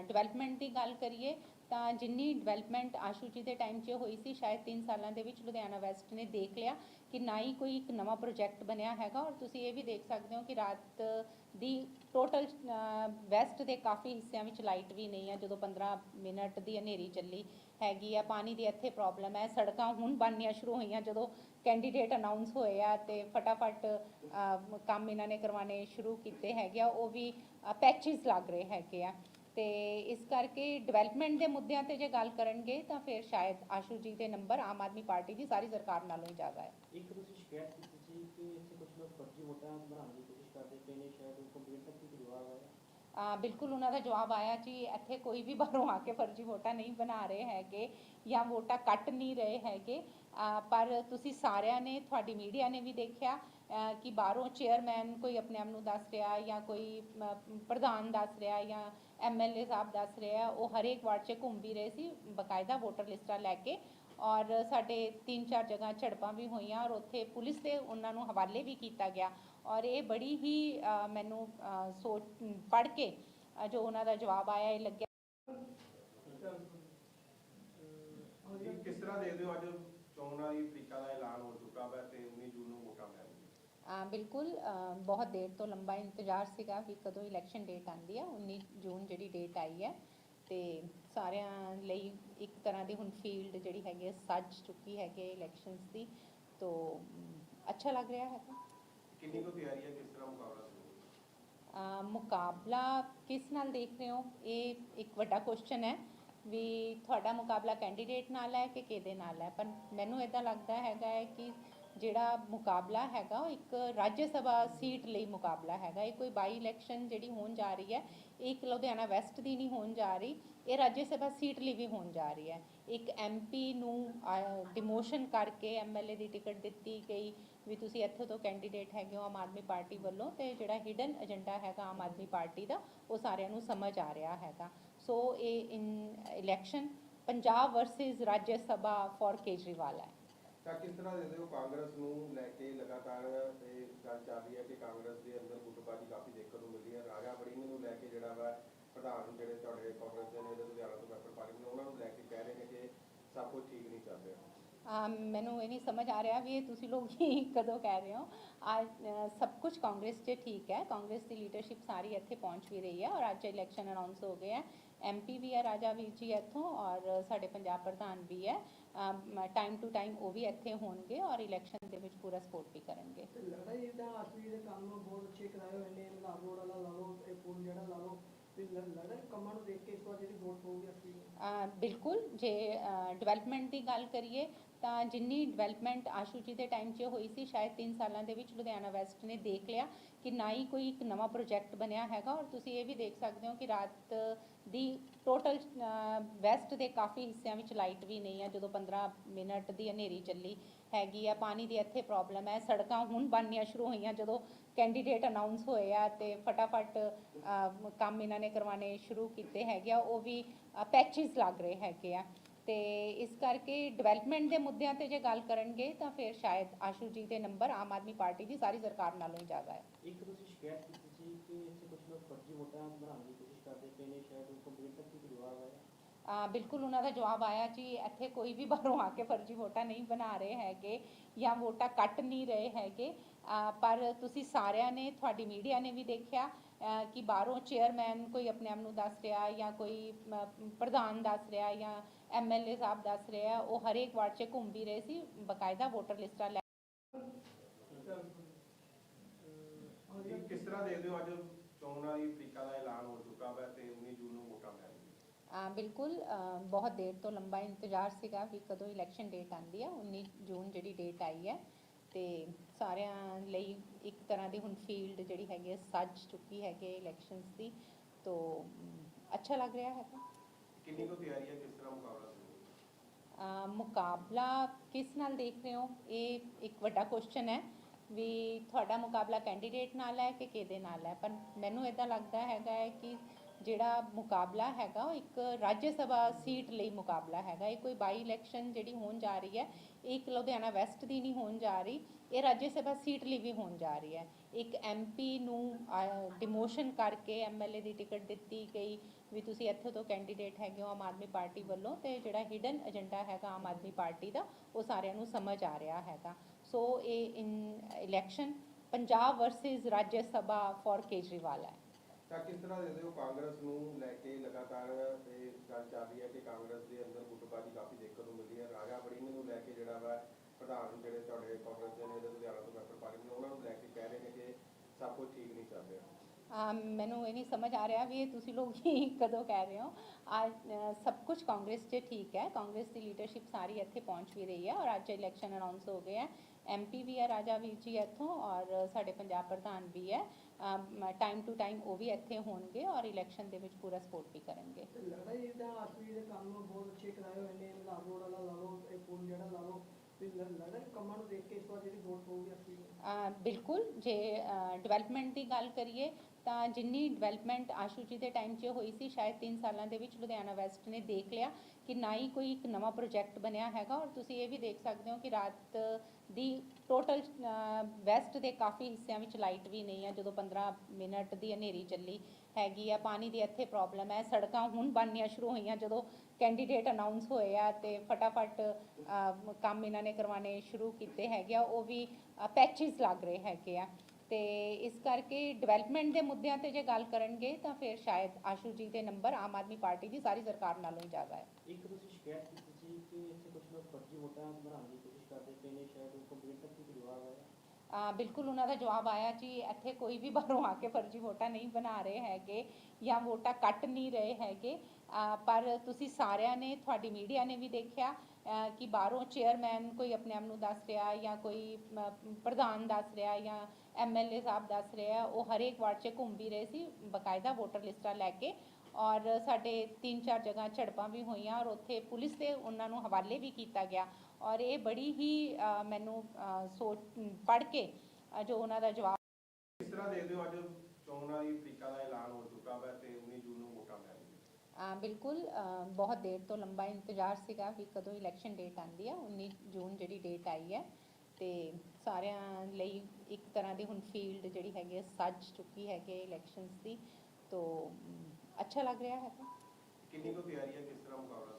ਡਿਵੈਲਪਮੈਂਟ ਦੀ ਗੱਲ ਕਰੀਏ ਤਾਂ ਜਿੰਨੀ ਡਿਵੈਲਪਮੈਂਟ ਆਸ਼ੂ ਜੀ ਦੇ ਟਾਈਮ 'ਚ ਹੋਈ ਸੀ, ਸ਼ਾਇਦ 3 ਸਾਲਾਂ ਦੇ ਵਿੱਚ ਲੁਧਿਆਣਾ ਵੈਸਟ ਨੇ ਦੇਖ ਲਿਆ ਕਿ ਨਾ ਹੀ ਕੋਈ ਇੱਕ ਨਵਾਂ ਪ੍ਰੋਜੈਕਟ ਬਣਿਆ ਹੈਗਾ। ਔਰ ਤੁਸੀਂ ਇਹ ਵੀ ਦੇਖ ਸਕਦੇ ਹੋ ਕਿ ਰਾਤ ਦੀ ਟੋਟਲ ਵੈਸਟ ਦੇ ਕਾਫੀ ਹਿੱਸਿਆਂ ਵਿੱਚ ਲਾਈਟ ਵੀ ਨਹੀਂ ਹੈ। ਜਦੋਂ 15 ਮਿੰਟ ਦੀ ਹਨੇਰੀ ਚੱਲੀ ਹੈਗੀ ਆ, ਪਾਣੀ ਦੀ ਇੱਥੇ ਪ੍ਰੋਬਲਮ ਹੈ। ਸੜਕਾਂ ਹੁਣ ਬਣਨੀਆਂ ਸ਼ੁਰੂ ਹੋਈਆਂ ਜਦੋਂ ਕੈਂਡੀਡੇਟ ਅਨਾਉਂਸ ਹੋਏ ਆ ਤੇ ਫਟਾਫਟ ਕੰਮ ਇਹਨਾਂ ਨੇ ਕਰਵਾਉਣੇ ਸ਼ੁਰੂ ਕੀਤੇ ਹੈਗੇ ਆ। ਉਹ ਵੀ ਪੈਚਸ ਲੱਗ ਰਹੇ ਹੈਗੇ ਆ। ਤੇ ਇਸ ਕਰਕੇ ਡਿਵੈਲਪਮੈਂਟ ਦੇ ਮੁੱਦਿਆਂ ਤੇ ਜੇ ਗੱਲ ਕਰਨਗੇ ਤਾਂ ਫਿਰ ਸ਼ਾਇਦ ਆਸ਼ੂ ਜੀ ਦੇ ਨੰਬਰ ਆਮ ਆਦਮੀ ਪਾਰਟੀ ਦੀ ਸਾਰੀ ਸਰਕਾਰ ਨਾਲੋਂ ਹੀ ਜ਼ਿਆਦਾ ਹੈ। ਇੱਕ ਤੁਸੀਂ ਸ਼ਿਕਾਇਤ ਕੀਤੀ ਸੀ ਕਿ ਇੱਥੇ ਕੁਝ ਲੋਕ ਫਰਜ਼ੀ ਵੋਟਾਂ ਬਣਾਉਣ ਦੀ ਕੋਸ਼ਿਸ਼ ਕਰਦੇ ਪਏ ਨੇ ਸ਼ਾਇਦ ਉਹ ਕੰਪਲੀਟ ਤੱਕ ਕੀ ਜਵਾਬ ਆਇਆ? ਆ ਬਿਲਕੁਲ ਉਹਨਾਂ ਦਾ ਜਵਾਬ ਆਇਆ ਜੀ ਇੱਥੇ ਕੋਈ ਵੀ ਬਾਹਰੋਂ ਆ ਕੇ ਫਰਜ਼ੀ ਵੋਟਾਂ ਨਹੀਂ ਬਣਾ ਰਹੇ ਹੈਗੇ ਜਾਂ ਵੋਟਾਂ ਕੱਟ ਨਹੀਂ ਰਹੇ ਹੈਗੇ। ਆ, ਪਰ ਤੁਸੀਂ ਸਾਰਿਆਂ ਨੇ ਤੁਹਾਡੀ ਮੀਡੀਆ ਨੇ ਵੀ ਦੇਖਿਆ ਕਿ ਬਾਹਰੋਂ ਚੇਅਰਮੈਨ ਕੋਈ ਆਪਣੇ ਆਪ ਨੂੰ ਦੱਸ ਰਿਹਾ ਜਾਂ ਕੋਈ ਪ੍ਰਧਾਨ ਦੱਸ ਰਿਹਾ ਜਾਂ ਐਮਐਲਏ ਸਾਹਿਬ ਦੱਸ ਰਿਹਾ ਉਹ ਹਰੇਕ ਵਾਰਡ 'ਚ ਘੁੰਮ ਵੀ ਰਹੇ ਸੀ, ਬਕਾਇਦਾ ਵੋਟਰ ਲਿਸਟਾਂ ਲੈ ਕੇ ਔਰ ਸਾਡੇ ਤਿੰਨ ਚਾਰ ਜਗ੍ਹਾ ਝੜਪਾਂ ਵੀ ਹੋਈਆਂ ਔਰ ਉੱਥੇ ਪੁਲਿਸ ਦੇ ਉਹਨਾਂ ਨੂੰ ਹਵਾਲੇ ਵੀ ਕੀਤਾ ਗਿਆ ਔਰ ਇਹ ਬੜੀ ਹੀ ਮੈਨੂੰ ਸੋਚ, ਪੜ੍ਹ ਕੇ ਜੋ ਉਹਨਾਂ ਦਾ ਜਵਾਬ ਆਇਆ ਇਹ ਲੱਗਿਆ। ਕਿਸ ਤਰ੍ਹਾਂ ਦੇਖਦੇ ਹੋ ਅੱਜ ਚੋਣਾਂ ਦੀ ਤਰੀਕਾ ਦਾ ਐਲਾਨ ਹੋ ਚੁੱਕਾ ਹੈ ਤੇ 19 ਜੂਨ ਨੂੰ ਵੋਟਾਂ ਪੈਣਗੀਆਂ ਅ, ਬਿਲਕੁਲ ਬਹੁਤ ਦੇਰ ਤੋਂ ਲੰਬਾ ਇੰਤਜ਼ਾਰ ਸੀਗਾ ਵੀ ਕਦੋਂ ਇਲੈਕਸ਼ਨ ਡੇਟ ਆਂਦੀ ਹੈ 19 ਜੂਨ ਜਿਹੜੀ ਡੇਟ ਆਈ ਹੈ ਤੇ ਸਾਰਿਆਂ ਲਈ ਇੱਕ ਤਰ੍ਹਾਂ ਦੀ ਹੁਣ ਫੀਲਡ ਜਿਹੜੀ ਹੈਗੀ ਹੈ ਸੱਜ ਚੁੱਕੀ ਹੈਗੀ ਇਲੈਕਸ਼ਨਸ ਦੀ। ਤੋਂ ਅੱਛਾ ਲੱਗ ਰਿਹਾ ਹੈਗਾ। ਕਿੰਨੀ ਕੁ ਤਿਆਰੀ ਹੈ ਕਿਸ ਤਰ੍ਹਾਂ ਮੁਕਾਬਲਾ ਮੁਕਾਬਲਾ ਕਿਸ ਨਾਲ ਦੇਖ ਰਹੇ ਹੋ? ਇਹ ਇੱਕ ਵੱਡਾ ਕੁਐਸਚਨ ਹੈ ਵੀ ਤੁਹਾਡਾ ਮੁਕਾਬਲਾ ਕੈਂਡੀਡੇਟ ਨਾਲ ਹੈ ਕਿ ਕਿਹਦੇ ਨਾਲ ਹੈ? ਪਰ ਮੈਨੂੰ ਇਦਾਂ ਲੱਗਦਾ ਹੈਗਾ ਹੈ ਕਿ ਜਿਹੜਾ ਮੁਕਾਬਲਾ ਹੈਗਾ, ਉਹ ਇੱਕ ਰਾਜ ਸਭਾ ਸੀਟ ਲਈ ਮੁਕਾਬਲਾ ਹੈਗਾ। ਇਹ ਕੋਈ ਬਾਈ ਇਲੈਕਸ਼ਨ ਜਿਹੜੀ ਹੋਣ ਜਾ ਰਹੀ ਹੈ, ਇਹ ਇੱਕ ਲੁਧਿਆਣਾ ਵੈਸਟ ਦੀ ਨਹੀਂ ਹੋਣ ਜਾ ਰਹੀ, ਇਹ ਰਾਜ ਸਭਾ ਸੀਟ ਲਈ ਵੀ ਹੋਣ ਜਾ ਰਹੀ ਹੈ। ਇੱਕ ਐਮਪੀ ਨੂੰ ਡਿਮੋਸ਼ਨ ਕਰਕੇ ਐਮਐਲਏ ਦੀ ਟਿਕਟ ਦਿੱਤੀ ਗਈ ਵੀ ਤੁਸੀਂ ਇੱਥੋਂ ਤੋਂ ਕੈਂਡੀਡੇਟ ਹੈਗੇ ਹੋ ਆਮ ਆਦਮੀ ਪਾਰਟੀ ਵੱਲੋਂ ਤੇ ਜਿਹੜਾ ਹਿਡਨ ਏਜੰਡਾ ਹੈਗਾ ਆਮ ਆਦਮੀ ਪਾਰਟੀ ਦਾ, ਉਹ ਸਾਰਿਆਂ ਨੂੰ ਸਮਝ ਆ ਰਿਹਾ ਹੈਗਾ। ਸੋ ਇਹ in election Punjab versus Rajya Sabha for Kejriwal ਹੈ। ਤਾਂ ਕਿਸ ਤਰ੍ਹਾਂ ਦੇਖਦੇ ਹੋ ਕਾਂਗਰਸ ਨੂੰ ਲੈ ਕੇ ਲਗਾਤਾਰ ਇਹ ਗੱਲ ਚੱਲ ਰਹੀ ਹੈ ਕਿ ਕਾਂਗਰਸ ਦੇ ਅੰਦਰ ਗੁੱਟਬਾਜ਼ੀ ਕਾਫੀ ਦੇਖਣ ਨੂੰ ਮਿਲੀ ਹੈ। ਰਾਜਾ ਵੜਿੰਗ ਨੂੰ ਲੈ ਕੇ ਜਿਹੜਾ ਵਾ ਪ੍ਰਧਾਨ ਜਿਹੜੇ ਤੁਹਾਡੇ ਕਾਂਗਰਸ ਦੇ ਨੇ ਲੁਧਿਆਣਾ ਤੋਂ ਮੈਂਬਰ ਪਾਰਲੀਮੈਂਟ ਉਹਨਾਂ ਨੂੰ ਲੈ ਕੇ ਕਹਿ ਰਹੇ ਨੇ ਕਿ ਸਭ ਕੁਝ ਠੀਕ ਨਹੀਂ ਚੱਲ ਰਿਹਾ। ਮੈਨੂੰ ਇਹ ਨਹੀਂ ਸਮਝ ਆ ਰਿਹਾ ਵੀ ਇਹ ਤੁਸੀਂ ਲੋਕ ਹੀ ਕਦੋਂ ਕਹਿ ਰਹੇ ਹੋ। ਅੱਜ ਸਭ ਕੁਝ ਕਾਂਗਰਸ 'ਚ ਠੀਕ ਹੈ। ਕਾਂਗਰਸ ਦੀ ਲੀਡਰਸ਼ਿਪ ਸਾਰੀ ਇੱਥੇ ਪਹੁੰਚ ਵੀ ਰਹੀ ਹੈ ਔਰ ਅੱਜ ਇਲੈਕਸ਼ਨ ਅਨਾਉਂਸ ਹੋ ਗਏ ਹੈ। ਐਮਪੀ ਵੀ ਹੈ, ਰਾਜਾ ਵੀਰ ਜੀ ਇੱਥੋਂ ਔਰ ਸਾਡੇ ਪੰਜਾਬ ਪ੍ਰਧਾਨ ਵੀ ਹੈ। ਟਾਈਮ ਟੂ ਟਾਈਮ ਉਹ ਵੀ ਇੱਥੇ ਹੋਣਗੇ ਔਰ ਇਲੈਕਸ਼ਨ ਦੇ ਵਿੱਚ ਪੂਰਾ ਸਪੋਰਟ ਵੀ ਕਰਨਗੇ। ਲੱਗਦਾ ਤਾਂ ਅਸਲੀ ਦੇ ਕੰਮ ਬਹੁਤ ਅੱਛੇ ਕਰਾਏ ਹੋਏ ਨੇ ਵਾਲਾ ਲਾ ਲਓ ਇਹ ਪੁਲ ਜਿਹੜਾ ਲਾ ਲਓ ਬਿਲਕੁਲ ਜੇ ਡਿਵੈਲਪਮੈਂਟ ਦੀ ਗੱਲ ਕਰੀਏ ਤਾਂ ਜਿੰਨੀ ਡਿਵੈਲਪਮੈਂਟ ਆਸ਼ੂ ਜੀ ਦੇ ਟਾਈਮ 'ਚ ਹੋਈ ਸੀ, ਸ਼ਾਇਦ 3 ਸਾਲਾਂ ਦੇ ਵਿੱਚ ਲੁਧਿਆਣਾ ਵੈਸਟ ਨੇ ਦੇਖ ਲਿਆ ਕਿ ਨਾ ਹੀ ਕੋਈ ਇੱਕ ਨਵਾਂ ਪ੍ਰੋਜੈਕਟ ਬਣਿਆ ਹੈਗਾ ਔਰ ਤੁਸੀਂ ਇਹ ਵੀ ਦੇਖ ਸਕਦੇ ਹੋ ਕਿ ਰਾਤ ਦੀ ਟੋਟਲ ਵੈਸਟ ਦੇ ਕਾਫੀ ਹਿੱਸਿਆਂ ਵਿੱਚ ਲਾਈਟ ਵੀ ਨਹੀਂ ਹੈ, ਜਦੋਂ 15 ਮਿੰਟ ਦੀ ਹਨੇਰੀ ਚੱਲੀ ਹੈਗੀ ਆ, ਪਾਣੀ ਦੀ ਇੱਥੇ ਪ੍ਰੋਬਲਮ ਹੈ, ਸੜਕਾਂ ਹੁਣ ਬਣਨੀਆਂ ਸ਼ੁਰੂ ਹੋਈਆਂ ਜਦੋਂ ਕੈਂਡੀਡੇਟ ਅਨਾਉਂਸ ਹੋਏ ਆ ਤੇ ਫਟਾਫਟ ਕੰਮ ਇਹਨਾਂ ਨੇ ਕਰਵਾਉਣੇ ਸ਼ੁਰੂ ਕੀਤੇ ਹੈਗੇ ਆ, ਉਹ ਵੀ ਪੈਚਸ ਲੱਗ ਰਹੇ ਹੈਗੇ ਆ। ਤੇ ਇਸ ਕਰਕੇ ਡਿਵੈਲਪਮੈਂਟ ਦੇ ਮੁੱਦਿਆਂ ਤੇ ਜੇ ਗੱਲ ਕਰਨਗੇ ਤਾਂ ਫਿਰ ਸ਼ਾਇਦ ਆਸ਼ੂ ਜੀ ਦੇ ਨੰਬਰ ਆਮ ਆਦਮੀ ਪਾਰਟੀ ਦੀ ਸਾਰੀ ਸਰਕਾਰ ਨਾਲੋਂ ਹੀ ਜ਼ਿਆਦਾ ਹੈ। ਇੱਕ ਤੁਸੀਂ ਸ਼ਿਕਾਇਤ ਕੀਤੀ ਸੀ ਕਿ ਇੱਥੇ ਕੁਝ ਲੋਕ ਫਰਜ਼ੀ ਵੋਟਾਂ ਬਣਾਉਣ ਦੀ ਕੋਸ਼ਿਸ਼ ਕਰਦੇ ਪਏ ਨੇ ਸ਼ਾਇਦ ਉਹ ਕੰਪਲੀਟ ਤੱਕ ਕੀ ਜਵਾਬ ਆਇਆ? ਅ, ਬਿਲਕੁਲ ਉਹਨਾਂ ਦਾ ਜਵਾਬ ਆਇਆ ਜੀ ਇੱਥੇ ਕੋਈ ਵੀ ਬਾਹਰੋਂ ਆ ਕੇ ਫਰਜ਼ੀ ਵੋਟਾਂ ਨਹੀਂ ਬਣਾ ਰਹੇ ਹੈਗੇ ਜਾਂ ਵੋਟਾਂ ਕੱਟ ਨਹੀਂ ਰਹੇ ਹੈਗੇ। ਪਰ ਤੁਸੀਂ ਸਾਰਿਆਂ ਨੇ ਤੁਹਾਡੀ ਮੀਡੀਆ ਨੇ ਵੀ ਦੇਖਿਆ ਕਿ ਬਾਹਰੋਂ ਚੇਅਰਮੈਨ ਕੋਈ ਆਪਣੇ ਆਪ ਨੂੰ ਦੱਸ ਰਿਹਾ ਜਾਂ ਕੋਈ ਪ੍ਰਧਾਨ ਦੱਸ ਰਿਹਾ ਜਾਂ ਐਮਐਲਏ ਸਾਹਿਬ ਦੱਸ ਰਿਹਾ ਉਹ ਹਰੇਕ ਵਾਰਡ 'ਚ ਘੁੰਮ ਵੀ ਰਹੇ ਸੀ ਬਕਾਇਦਾ ਵੋਟਰ ਲਿਸਟਾਂ ਲੈ ਕਿਸ ਤਰ੍ਹਾਂ ਦੇਖਦੇ ਹੋ ਅੱਜ ਚੋਣਾਂ ਦੀ ਤਰੀਕਾ ਦਾ ਐਲਾਨ ਹੋ ਚੁੱਕਾ ਵਾ ਤੇ 19 ਜੂਨ ਨੂੰ ਵੋਟਾਂ ਪੈਣਗੀਆਂ ਅ, ਬਿਲਕੁਲ ਬਹੁਤ ਦੇਰ ਤੋਂ ਲੰਬਾ ਇੰਤਜ਼ਾਰ ਸੀਗਾ ਵੀ ਕਦੋਂ ਇਲੈਕਸ਼ਨ ਡੇਟ ਆਂਦੀ ਹੈ 19 ਜੂਨ ਜਿਹੜੀ ਡੇਟ ਆਈ ਹੈ ਤੇ ਸਾਰਿਆਂ ਲਈ ਇੱਕ ਤਰ੍ਹਾਂ ਦੀ ਹੁਣ ਫੀਲਡ ਜਿਹੜੀ ਹੈਗੀ ਹੈ ਸੱਜ ਚੁੱਕੀ ਹੈਗੀ ਇਲੈਕਸ਼ਨਸ ਦੀ ਤੋਂ ਅੱਛਾ ਲੱਗ ਰਿਹਾ ਹੈਗਾ। ਕਿੰਨੀ ਕੁ ਤਿਆਰੀ ਹੈ ਕਿਸ ਤਰ੍ਹਾਂ ਮੁਕਾਬਲਾ ਅ, ਮੁਕਾਬਲਾ ਕਿਸ ਨਾਲ ਦੇਖ ਰਹੇ ਹੋ? ਇਹ ਇੱਕ ਵੱਡਾ ਕੁਐਸਚਨ ਹੈ ਵੀ ਤੁਹਾਡਾ ਮੁਕਾਬਲਾ ਕੈਂਡੀਡੇਟ ਨਾਲ ਹੈ ਕਿ ਕਿਹਦੇ ਨਾਲ ਹੈ? ਪਰ ਮੈਨੂੰ ਇਦਾਂ ਲੱਗਦਾ ਹੈਗਾ ਹੈ ਕਿ ਜਿਹੜਾ ਮੁਕਾਬਲਾ ਹੈਗਾ ਉਹ ਇੱਕ ਰਾਜ ਸਭਾ ਸੀਟ ਲਈ ਮੁਕਾਬਲਾ ਹੈਗਾ। ਇਹ ਕੋਈ ਬਾਈ ਇਲੈਕਸ਼ਨ ਜਿਹੜੀ ਹੋਣ ਜਾ ਰਹੀ ਹੈ ਇਹ ਇੱਕ ਲੁਧਿਆਣਾ ਵੈਸਟ ਦੀ ਨਹੀਂ ਹੋਣ ਜਾ ਰਹੀ ਇਹ ਰਾਜ ਸਭਾ ਸੀਟ ਲਈ ਵੀ ਹੋਣ ਜਾ ਰਹੀ ਹੈ। ਇੱਕ ਐਮਪੀ ਨੂੰ ਡਿਮੋਸ਼ਨ ਕਰਕੇ ਐਮਐਲਏ ਦੀ ਟਿਕਟ ਦਿੱਤੀ ਗਈ ਵੀ ਤੁਸੀਂ ਇੱਥੇ ਤੋਂ ਕੈਂਡੀਡੇਟ ਹੈਗੇ ਹੋ ਆਮ ਆਦਮੀ ਪਾਰਟੀ ਵੱਲੋਂ ਤੇ ਜਿਹੜਾ ਹਿਡਨ ਏਜੰਡਾ ਹੈਗਾ ਆਮ ਆਦਮੀ ਪਾਰਟੀ ਦਾ, ਉਹ ਸਾਰਿਆਂ ਨੂੰ ਸਮਝ ਆ ਰਿਹਾ ਹੈਗਾ। ਸੋ ਇਹ in election Punjab versus Rajya Sabha for Kejriwal ਹੈ। ਤਾਂ ਕਿਸ ਤਰ੍ਹਾਂ ਦੇਖਦੇ ਹੋ ਕਾਂਗਰਸ ਨੂੰ ਲੈ ਕੇ ਲਗਾਤਾਰ ਇਹ ਗੱਲ ਚੱਲ ਰਹੀ ਹੈ ਕਿ ਕਾਂਗਰਸ ਦੇ ਅੰਦਰ ਗੁੱਟਬਾਜ਼ੀ ਕਾਫੀ ਦੇਖਣ ਨੂੰ ਮਿਲੀ ਹੈ। ਰਾਜਾ ਵੜਿੰਗ ਨੂੰ ਲੈ ਕੇ ਜਿਹੜਾ ਵਾ ਪ੍ਰਧਾਨ ਜਿਹੜੇ ਤੁਹਾਡੇ ਕਾਂਗਰਸ ਦੇ ਨੇ ਇਹਦੇ ਲੁਧਿਆਣਾ ਤੋਂ ਮੈਂਬਰ ਪਾਰਲੀਮੈਂਟ ਉਹਨਾਂ ਨੂੰ ਲੈ ਕੇ ਕਹਿ ਰਹੇ ਨੇ ਕਿ ਸਭ ਕੁਝ ਠੀਕ ਨਹੀਂ ਚੱਲ ਰਿਹਾ। ਮੈਨੂੰ ਇਹ ਨਹੀਂ ਸਮਝ ਆ ਰਿਹਾ ਵੀ ਇਹ ਤੁਸੀਂ ਲੋਕ ਹੀ ਕਦੋਂ ਕਹਿ ਰਹੇ ਹੋ। ਅੱਜ ਸਭ ਕੁਝ ਕਾਂਗਰਸ 'ਚ ਠੀਕ ਹੈ। ਕਾਂਗਰਸ ਦੀ ਲੀਡਰਸ਼ਿਪ ਸਾਰੀ ਇੱਥੇ ਪਹੁੰਚ ਵੀ ਰਹੀ ਹੈ ਔਰ ਅੱਜ ਇਲੈਕਸ਼ਨ ਅਨਾਉਂਸ ਹੋ ਗਏ ਹੈ। ਐਮਪੀ ਵੀ ਹੈ ਰਾਜਾ ਵੀਰ ਜੀ ਇੱਥੋਂ ਔਰ ਸਾਡੇ ਪੰਜਾਬ ਪ੍ਰਧਾਨ ਵੀ ਹੈ। ਟਾਈਮ ਟੂ ਟਾਈਮ ਉਹ ਵੀ ਇੱਥੇ ਹੋਣਗੇ ਔਰ ਇਲੈਕਸ਼ਨ ਦੇ ਵਿੱਚ ਪੂਰਾ ਸਪੋਰਟ ਵੀ ਕਰਨਗੇ। ਲੱਗਦਾ ਤਾਂ ਅਸਲੀ ਦੇ ਕੰਮ ਬਹੁਤ ਅੱਛੇ ਕਰਾਏ ਹੋਏ ਨੇ। ਰੋਡ ਵਾਲਾ ਲਾ ਲਓ ਇਹ ਪੁਲ ਜਿਹੜਾ ਲਾ ਲਓ ਬਿਲਕੁਲ ਜੇ ਡਿਵੈਲਪਮੈਂਟ ਦੀ ਗੱਲ ਕਰੀਏ ਤਾਂ ਜਿੰਨੀ ਡਿਵੈਲਪਮੈਂਟ ਆਸ਼ੂ ਜੀ ਦੇ ਟਾਈਮ 'ਚ ਹੋਈ ਸੀ, ਸ਼ਾਇਦ 3 ਸਾਲਾਂ ਦੇ ਵਿੱਚ ਲੁਧਿਆਣਾ ਵੈਸਟ ਨੇ ਦੇਖ ਲਿਆ ਕਿ ਨਾ ਹੀ ਕੋਈ ਇੱਕ ਨਵਾਂ ਪ੍ਰੋਜੈਕਟ ਬਣਿਆ ਹੈਗਾ ਔਰ ਤੁਸੀਂ ਇਹ ਵੀ ਦੇਖ ਸਕਦੇ ਹੋ ਕਿ ਰਾਤ ਦੀ ਟੋਟਲ ਵੈਸਟ ਦੇ ਕਾਫੀ ਹਿੱਸਿਆਂ ਵਿੱਚ ਲਾਈਟ ਵੀ ਨਹੀਂ ਹੈ, ਜਦੋਂ 15 ਮਿੰਟ ਦੀ ਹਨੇਰੀ ਚੱਲੀ ਹੈਗੀ ਆ, ਪਾਣੀ ਦੀ ਇੱਥੇ ਪ੍ਰੋਬਲਮ ਹੈ, ਸੜਕਾਂ ਹੁਣ ਬਣਨੀਆਂ ਸ਼ੁਰੂ ਹੋਈਆਂ, ਜਦੋਂ ਕੈਂਡੀਡੇਟ ਅਨਾਉਂਸ ਹੋਏ ਆ ਤੇ ਫਟਾਫਟ ਕੰਮ ਇਹਨਾਂ ਨੇ ਕਰਵਾਉਣੇ ਸ਼ੁਰੂ ਕੀਤੇ ਹੈਗੇ ਆ, ਉਹ ਵੀ ਪੈਚਸ ਲੱਗ ਰਹੇ ਹੈਗੇ ਆ। ਤੇ ਇਸ ਕਰਕੇ ਡਿਵੈਲਪਮੈਂਟ ਦੇ ਮੁੱਦਿਆਂ ਤੇ ਜੇ ਗੱਲ ਕਰਨਗੇ ਤਾਂ ਫਿਰ ਸ਼ਾਇਦ ਆਸ਼ੂ ਜੀ ਦੇ ਨੰਬਰ ਆਮ ਆਦਮੀ ਪਾਰਟੀ ਦੀ ਸਾਰੀ ਸਰਕਾਰ ਨਾਲੋਂ ਹੀ ਜ਼ਿਆਦਾ ਹੈ। ਇੱਕ ਤੁਸੀਂ ਸ਼ਿਕਾਇਤ ਕੀਤੀ ਸੀ ਕਿ ਇੱਥੇ ਕੁਝ ਲੋਕ ਫਰਜ਼ੀ ਵੋਟਾਂ ਬਣਾਉਣ ਦੀ ਕੋਸ਼ਿਸ਼ ਕਰਦੇ ਪਏ ਨੇ ਸ਼ਾਇਦ ਉਹ ਕੰਪਲੀਟ ਤੱਕ ਕੀ ਜਵਾਬ ਆਇਆ। ਅ, ਬਿਲਕੁਲ ਉਹਨਾਂ ਦਾ ਜਵਾਬ ਆਇਆ ਜੀ ਇੱਥੇ ਕੋਈ ਵੀ ਬਾਹਰੋਂ ਆ ਕੇ ਫਰਜ਼ੀ ਵੋਟਾਂ ਨਹੀਂ ਬਣਾ ਰਹੇ ਹੈਗੇ ਜਾਂ ਵੋਟਾਂ ਕੱਟ ਨਹੀਂ ਰਹੇ ਹੈਗੇ। ਪਰ ਤੁਸੀਂ ਸਾਰਿਆਂ ਨੇ ਤੁਹਾਡੀ ਮੀਡੀਆ ਨੇ ਵੀ ਦੇਖਿਆ ਕਿ ਬਾਹਰੋਂ ਚੇਅਰਮੈਨ ਕੋਈ ਆਪਣੇ ਆਪ ਨੂੰ ਦੱਸ ਰਿਹਾ ਜਾਂ ਕੋਈ ਪ੍ਰਧਾਨ ਦੱਸ ਰਿਹਾ ਜਾਂ ਐਮਐਲਏ ਸਾਹਿਬ ਦੱਸ ਰਿਹਾ ਉਹ ਹਰੇਕ ਵਾਰਡ 'ਚ ਘੁੰਮ ਵੀ ਰਹੇ ਸੀ ਬਕਾਇਦਾ ਵੋਟਰ ਲਿਸਟਾਂ ਲੈ ਕੇ ਔਰ ਸਾਡੇ ਤਿੰਨ ਚਾਰ ਜਗ੍ਹਾ ਝੜਪਾਂ ਵੀ ਹੋਈਆਂ ਔਰ ਉੱਥੇ ਪੁਲਿਸ ਦੇ ਉਹਨਾਂ ਨੂੰ ਹਵਾਲੇ ਵੀ ਕੀਤਾ ਗਿਆ। ਔਰ ਇਹ ਬੜੀ ਹੀ ਮੈਨੂੰ ਸੋਚ ਪੜ੍ਹ ਕੇ ਜੋ ਉਹਨਾਂ ਦਾ ਜਵਾਬ ਕਿਸ ਤਰ੍ਹਾਂ ਦੇਖਦੇ ਹੋ ਅੱਜ ਚੋਣਾਂ ਦੀ ਤਰੀਕਾ ਦਾ ਐਲਾਨ ਹੋ ਚੁੱਕਾ ਵਾ ਤੇ 19 ਜੂਨ ਨੂੰ ਵੋਟਾਂ ਪੈਣਗੀਆਂ ਆ ਬਿਲਕੁਲ ਬਹੁਤ ਦੇਰ ਤੋਂ ਲੰਬਾ ਇੰਤਜ਼ਾਰ ਸੀਗਾ ਵੀ ਕਦੋਂ ਇਲੈਕਸ਼ਨ ਡੇਟ ਆਂਦੀ ਹੈ 19 ਜੂਨ ਜਿਹੜੀ ਡੇਟ ਆਈ ਹੈ ਤੇ ਸਾਰਿਆਂ ਲਈ ਇੱਕ ਤਰ੍ਹਾਂ ਦੀ ਹੁਣ ਫੀਲਡ ਜਿਹੜੀ ਹੈਗੀ ਹੈ ਸੱਜ ਚੁੱਕੀ ਹੈਗੀ ਇਲੈਕਸ਼ਨਸ ਦੀ। ਤੋ ਅੱਛਾ ਲੱਗ ਰਿਹਾ ਹੈਗਾ। ਕਿੰਨੀ ਕੁ ਤਿਆਰੀ ਹੈ ਕਿਸ ਤਰ੍ਹਾਂ ਮੁਕਾਬਲਾ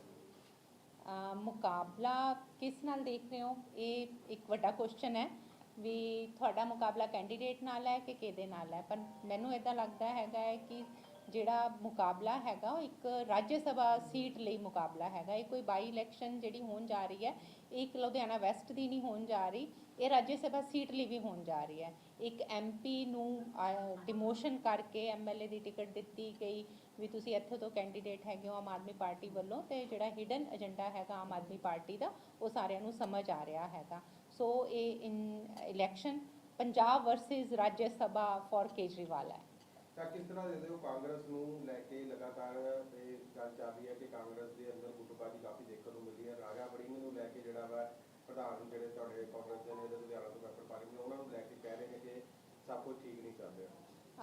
ਮੁਕਾਬਲਾ ਕਿਸ ਨਾਲ ਦੇਖ ਰਹੇ ਹੋ? ਇਹ ਇੱਕ ਵੱਡਾ ਕੁਐਸਚਨ ਹੈ ਵੀ ਤੁਹਾਡਾ ਮੁਕਾਬਲਾ ਕੈਂਡੀਡੇਟ ਨਾਲ ਹੈ ਕਿ ਕਿਹਦੇ ਨਾਲ ਹੈ? ਪਰ ਮੈਨੂੰ ਇਦਾਂ ਲੱਗਦਾ ਹੈਗਾ ਹੈ ਕਿ ਜਿਹੜਾ ਮੁਕਾਬਲਾ ਹੈਗਾ ਉਹ ਇੱਕ ਰਾਜ ਸਭਾ ਸੀਟ ਲਈ ਮੁਕਾਬਲਾ ਹੈਗਾ। ਇਹ ਕੋਈ ਬਾਈ ਇਲੈਕਸ਼ਨ ਜਿਹੜੀ ਹੋਣ ਜਾ ਰਹੀ ਹੈ ਇਹ ਇੱਕ ਲੁਧਿਆਣਾ ਵੈਸਟ ਦੀ ਨਹੀਂ ਹੋਣ ਜਾ ਰਹੀ। ਇਹ ਰਾਜ ਸਭਾ ਸੀਟ ਲਈ ਵੀ ਹੋਣ ਜਾ ਰਹੀ ਹੈ। ਇੱਕ ਐਮਪੀ ਨੂੰ ਡਿਮੋਸ਼ਨ ਕਰਕੇ ਐਮਐਲਏ ਦੀ ਟਿਕਟ ਦਿੱਤੀ ਗਈ ਵੀ ਤੁਸੀਂ ਇੱਥੇ ਤੋਂ ਕੈਂਡੀਡੇਟ ਹੈਗੇ ਹੋ ਆਮ ਆਦਮੀ ਪਾਰਟੀ ਵੱਲੋਂ ਤੇ ਜਿਹੜਾ ਹਿਡਨ ਏਜੰਡਾ ਹੈਗਾ ਆਮ ਆਦਮੀ ਪਾਰਟੀ ਦਾ, ਉਹ ਸਾਰਿਆਂ ਨੂੰ ਸਮਝ ਆ ਰਿਹਾ ਹੈਗਾ। ਸੋ ਇਹ in election Punjab versus Rajya Sabha for Kejriwal ਹੈ। ਤਾਂ ਕਿਸ ਤਰ੍ਹਾਂ ਦੇਖਦੇ ਹੋ ਕਾਂਗਰਸ ਨੂੰ ਲੈ ਕੇ ਲਗਾਤਾਰ ਇਹ ਗੱਲ ਚੱਲ ਰਹੀ ਹੈ ਕਿ ਕਾਂਗਰਸ ਦੇ ਅੰਦਰ ਗੁੱਟਬਾਜ਼ੀ ਕਾਫੀ ਦੇਖਣ ਨੂੰ ਮਿਲੀ ਹੈ। ਰਾਜਾ ਵੜਿੰਗ ਨੂੰ ਲੈ ਕੇ ਜਿਹੜਾ ਵਾ ਪ੍ਰਧਾਨ ਜਿਹੜੇ ਤੁਹਾਡੇ ਕਾਂਗਰਸ ਦੇ ਨੇ ਲੁਧਿਆਣਾ ਤੋਂ ਮੈਂਬਰ ਪਾਰਲੀਮੈਂਟ ਉਹਨਾਂ ਨੂੰ ਲੈ ਕੇ ਕਹਿ ਰਹੇ ਨੇ ਕਿ ਸਭ ਕੁਝ ਠੀਕ ਨਹੀਂ ਚੱਲ ਰਿਹਾ।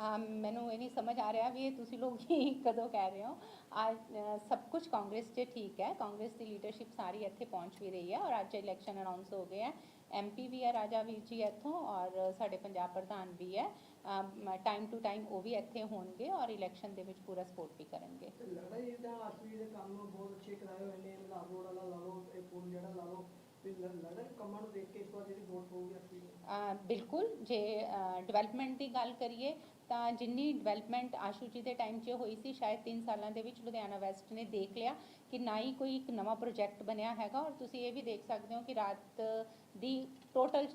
ਆ ਮੈਨੂੰ ਇਹ ਨਹੀਂ ਸਮਝ ਆ ਰਿਹਾ ਵੀ ਇਹ ਤੁਸੀਂ ਲੋਕ ਹੀ ਕਦੋਂ ਕਹਿ ਰਹੇ ਹੋ। ਅੱਜ ਸਭ ਕੁਝ ਕਾਂਗਰਸ 'ਚ ਠੀਕ ਹੈ। ਕਾਂਗਰਸ ਦੀ ਲੀਡਰਸ਼ਿਪ ਸਾਰੀ ਇੱਥੇ ਪਹੁੰਚ ਵੀ ਰਹੀ ਹੈ ਔਰ ਅੱਜ ਇਲੈਕਸ਼ਨ ਅਨਾਉਂਸ ਹੋ ਗਏ ਹੈ। ਐਮਪੀ ਵੀ ਹੈ ਰਾਜਾ ਵੀਰ ਜੀ ਇੱਥੋਂ ਔਰ ਸਾਡੇ ਪੰਜਾਬ ਪ੍ਰਧਾਨ ਵੀ ਹੈ। ਟਾਈਮ ਟੂ ਟਾਈਮ ਉਹ ਵੀ ਇੱਥੇ ਹੋਣਗੇ ਔਰ ਇਲੈਕਸ਼ਨ ਦੇ ਵਿੱਚ ਪੂਰਾ ਸਪੋਰਟ ਵੀ ਕਰਨਗੇ। ਲੱਗਦਾ ਜਿੱਦਾਂ ਅਸਲੀ ਦੇ ਕੰਮ ਬਹੁਤ ਅੱਛੇ ਕਰਾਏ ਹੋਏ ਨੇ। ਲਾਲ ਰੋਡ ਵਾਲਾ ਲਾ ਲਓ ਇਹ ਪੁਲ ਜਿਹੜਾ ਲਾ ਲਓ। ਬਿਲਕੁਲ, ਜੇ ਡਿਵੈਲਪਮੈਂਟ ਦੀ ਗੱਲ ਕਰੀਏ, ਤਾਂ ਜਿੰਨੀ ਡਿਵੈਲਪਮੈਂਟ ਆਸ਼ੂ ਜੀ ਦੇ ਟਾਈਮ 'ਚ ਹੋਈ ਸੀ, ਸ਼ਾਇਦ 3 ਸਾਲਾਂ ਦੇ ਵਿੱਚ ਲੁਧਿਆਣਾ ਵੈਸਟ ਨੇ ਦੇਖ ਲਿਆ ਕਿ ਨਾ ਹੀ ਕੋਈ ਇੱਕ ਨਵਾਂ ਪ੍ਰੋਜੈਕਟ ਬਣਿਆ ਹੈਗਾ ਔਰ ਤੁਸੀਂ ਇਹ ਵੀ ਦੇਖ ਸਕਦੇ ਹੋ ਕਿ ਰਾਤ ਦੀ ਟੋਟਲ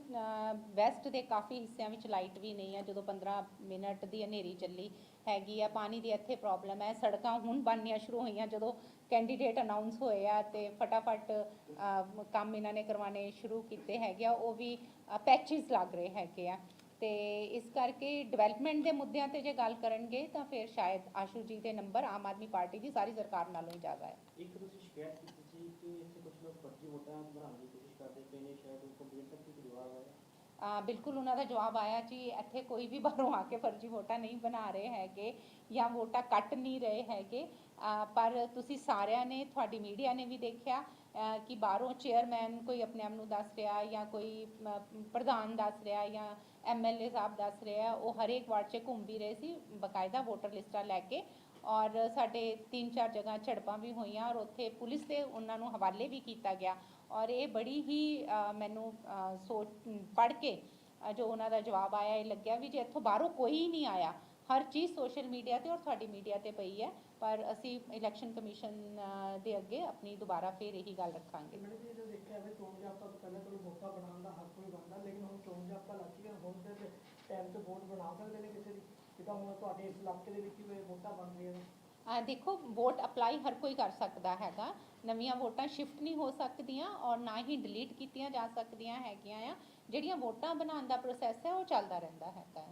ਵੈਸਟ ਦੇ ਕਾਫੀ ਹਿੱਸਿਆਂ ਵਿੱਚ ਲਾਈਟ ਵੀ ਨਹੀਂ ਹੈ, ਜਦੋਂ 15 ਮਿੰਟ ਦੀ ਹਨੇਰੀ ਚੱਲੀ ਹੈਗੀ ਆ, ਪਾਣੀ ਦੀ ਇੱਥੇ ਪ੍ਰੋਬਲਮ ਹੈ, ਸੜਕਾਂ ਹੁਣ ਬਣਨੀਆਂ ਸ਼ੁਰੂ ਹੋਈਆਂ, ਜਦੋਂ ਕੈਂਡੀਡੇਟ ਅਨਾਉਂਸ ਹੋਏ ਆ ਤੇ ਫਟਾਫਟ ਕੰਮ ਇਹਨਾਂ ਨੇ ਕਰਵਾਉਣੇ ਸ਼ੁਰੂ ਕੀਤੇ ਹੈਗੇ ਆ ਉਹ ਵੀ ਪੈਚਸ ਲੱਗ ਰਹੇ ਹੈਗੇ ਆ। ਤੇ ਇਸ ਕਰਕੇ ਡਿਵੈਲਪਮੈਂਟ ਦੇ ਮੁੱਦਿਆਂ ਤੇ ਜੇ ਗੱਲ ਕਰਨਗੇ ਤਾਂ ਫਿਰ ਸ਼ਾਇਦ ਆਸ਼ੂ ਜੀ ਦੇ ਨੰਬਰ ਆਮ ਆਦਮੀ ਪਾਰਟੀ ਦੀ ਸਾਰੀ ਸਰਕਾਰ ਨਾਲੋਂ ਹੀ ਜ਼ਿਆਦਾ ਹੈ। ਇੱਕ ਤੁਸੀਂ ਸ਼ਿਕਾਇਤ ਕੀਤੀ ਸੀ ਕਿ ਇੱਥੇ ਕੁਝ ਲੋਕ ਫਰਜ਼ੀ ਵੋਟਾਂ ਬਣਾਉਣ ਦੀ ਕੋਸ਼ਿਸ਼ ਕਰਦੇ ਪਏ ਨੇ ਸ਼ਾਇਦ ਉਹ ਕੰਪਲੀਟ ਤੱਕ ਕੀ ਜਵਾਬ ਆਇਆ? ਅ, ਬਿਲਕੁਲ ਉਹਨਾਂ ਦਾ ਜਵਾਬ ਆਇਆ ਜੀ ਇੱਥੇ ਕੋਈ ਵੀ ਬਾਹਰੋਂ ਆ ਕੇ ਫਰਜ਼ੀ ਵੋਟਾਂ ਨਹੀਂ ਬਣਾ ਰਹੇ ਹੈਗੇ ਜਾਂ ਵੋਟਾਂ ਕੱਟ ਨਹੀਂ ਰਹੇ ਹੈਗੇ। ਪਰ ਤੁਸੀਂ ਸਾਰਿਆਂ ਨੇ, ਤੁਹਾਡੀ ਮੀਡੀਆ ਨੇ ਵੀ ਦੇਖਿਆ ਕਿ ਬਾਹਰੋਂ ਚੇਅਰਮੈਨ ਕੋਈ ਆਪਣੇ ਆਪ ਨੂੰ ਦੱਸ ਰਿਹਾ ਜਾਂ ਕੋਈ ਪ੍ਰਧਾਨ ਦੱਸ ਰਿਹਾ ਜਾਂ ਐਮਐਲਏ ਸਾਹਿਬ ਦੱਸ ਰਿਹਾ, ਉਹ ਹਰੇਕ ਵਾਰਡ 'ਚ ਘੁੰਮ ਵੀ ਰਹੇ ਸੀ, ਬਕਾਇਦਾ ਵੋਟਰ ਲਿਸਟਾਂ ਲੈ ਕੇ ਔਰ ਸਾਡੇ ਤਿੰਨ ਚਾਰ ਜਗ੍ਹਾ ਝੜਪਾਂ ਵੀ ਹੋਈਆਂ ਔਰ ਉੱਥੇ ਪੁਲਿਸ ਦੇ ਉਹਨਾਂ ਨੂੰ ਹਵਾਲੇ ਵੀ ਕੀਤਾ ਗਿਆ ਔਰ ਇਹ ਬੜੀ ਹੀ ਮੈਨੂੰ ਸੋਚ, ਪੜ੍ਹ ਕੇ ਜੋ ਉਹਨਾਂ ਦਾ ਜਵਾਬ ਆਇਆ, ਇਹ ਲੱਗਿਆ ਵੀ ਜੇ ਇੱਥੋਂ ਬਾਹਰੋਂ ਕੋਈ ਨਹੀਂ ਆਇਆ ਹਰ ਚੀਜ਼ ਸੋਸ਼ਲ ਮੀਡੀਆ ਤੇ ਔਰ ਤੁਹਾਡੀ ਮੀਡੀਆ ਤੇ ਪਈ ਹੈ। ਪਰ ਅਸੀਂ ਇਲੈਕਸ਼ਨ ਕਮਿਸ਼ਨ ਦੇ ਅੱਗੇ ਆਪਣੀ ਦੁਬਾਰਾ ਫੇਰ ਇਹੀ ਗੱਲ ਰੱਖਾਂਗੇ। ਮੈਡਮ ਜੀ ਜਦੋਂ ਦੇਖਿਆ ਵੀ ਚੋਣ ਜਾਬਤਾ ਤੋਂ ਪਹਿਲਾਂ ਚਲੋ ਵੋਟਾਂ ਬਣਾਉਣ ਦਾ ਹੱਕ ਵੀ ਬਣਦਾ? ਲੇਕਿਨ ਹੁਣ ਚੋਣ ਜਾਬਤਾ ਲੱਗ ਗਿਆ ਹੁਣ ਤੇ ਟਾਈਮ ਤੇ ਵੋਟ ਬਣਾ ਸਕਦੇ ਨੇ ਕਿਸੇ ਦੀ। ਜਿੱਦਾਂ ਹੁਣ ਤੁਹਾਡੇ ਇਸ ਇਲਾਕੇ ਦੇ ਵਿੱਚ ਵੀ ਵੋਟਾਂ ਬਣ ਰਹੀਆਂ ਨੇ। ਆ ਦੇਖੋ ਵੋਟ ਅਪਲਾਈ ਹਰ ਕੋਈ ਕਰ ਸਕਦਾ ਹੈਗਾ। ਨਵੀਆਂ ਵੋਟਾਂ ਸ਼ਿਫਟ ਨਹੀਂ ਹੋ ਸਕਦੀਆਂ ਔਰ ਨਾ ਹੀ ਡਿਲੀਟ ਕੀਤੀਆਂ ਜਾ ਸਕਦੀਆਂ ਹੈਗੀਆਂ ਆ। ਜਿਹੜੀਆਂ ਵੋਟਾਂ ਬਣਾਉਣ ਦਾ ਪ੍ਰੋਸੈਸ ਹੈ ਉਹ ਚੱਲਦਾ ਰਹਿੰਦਾ ਹੈਗਾ।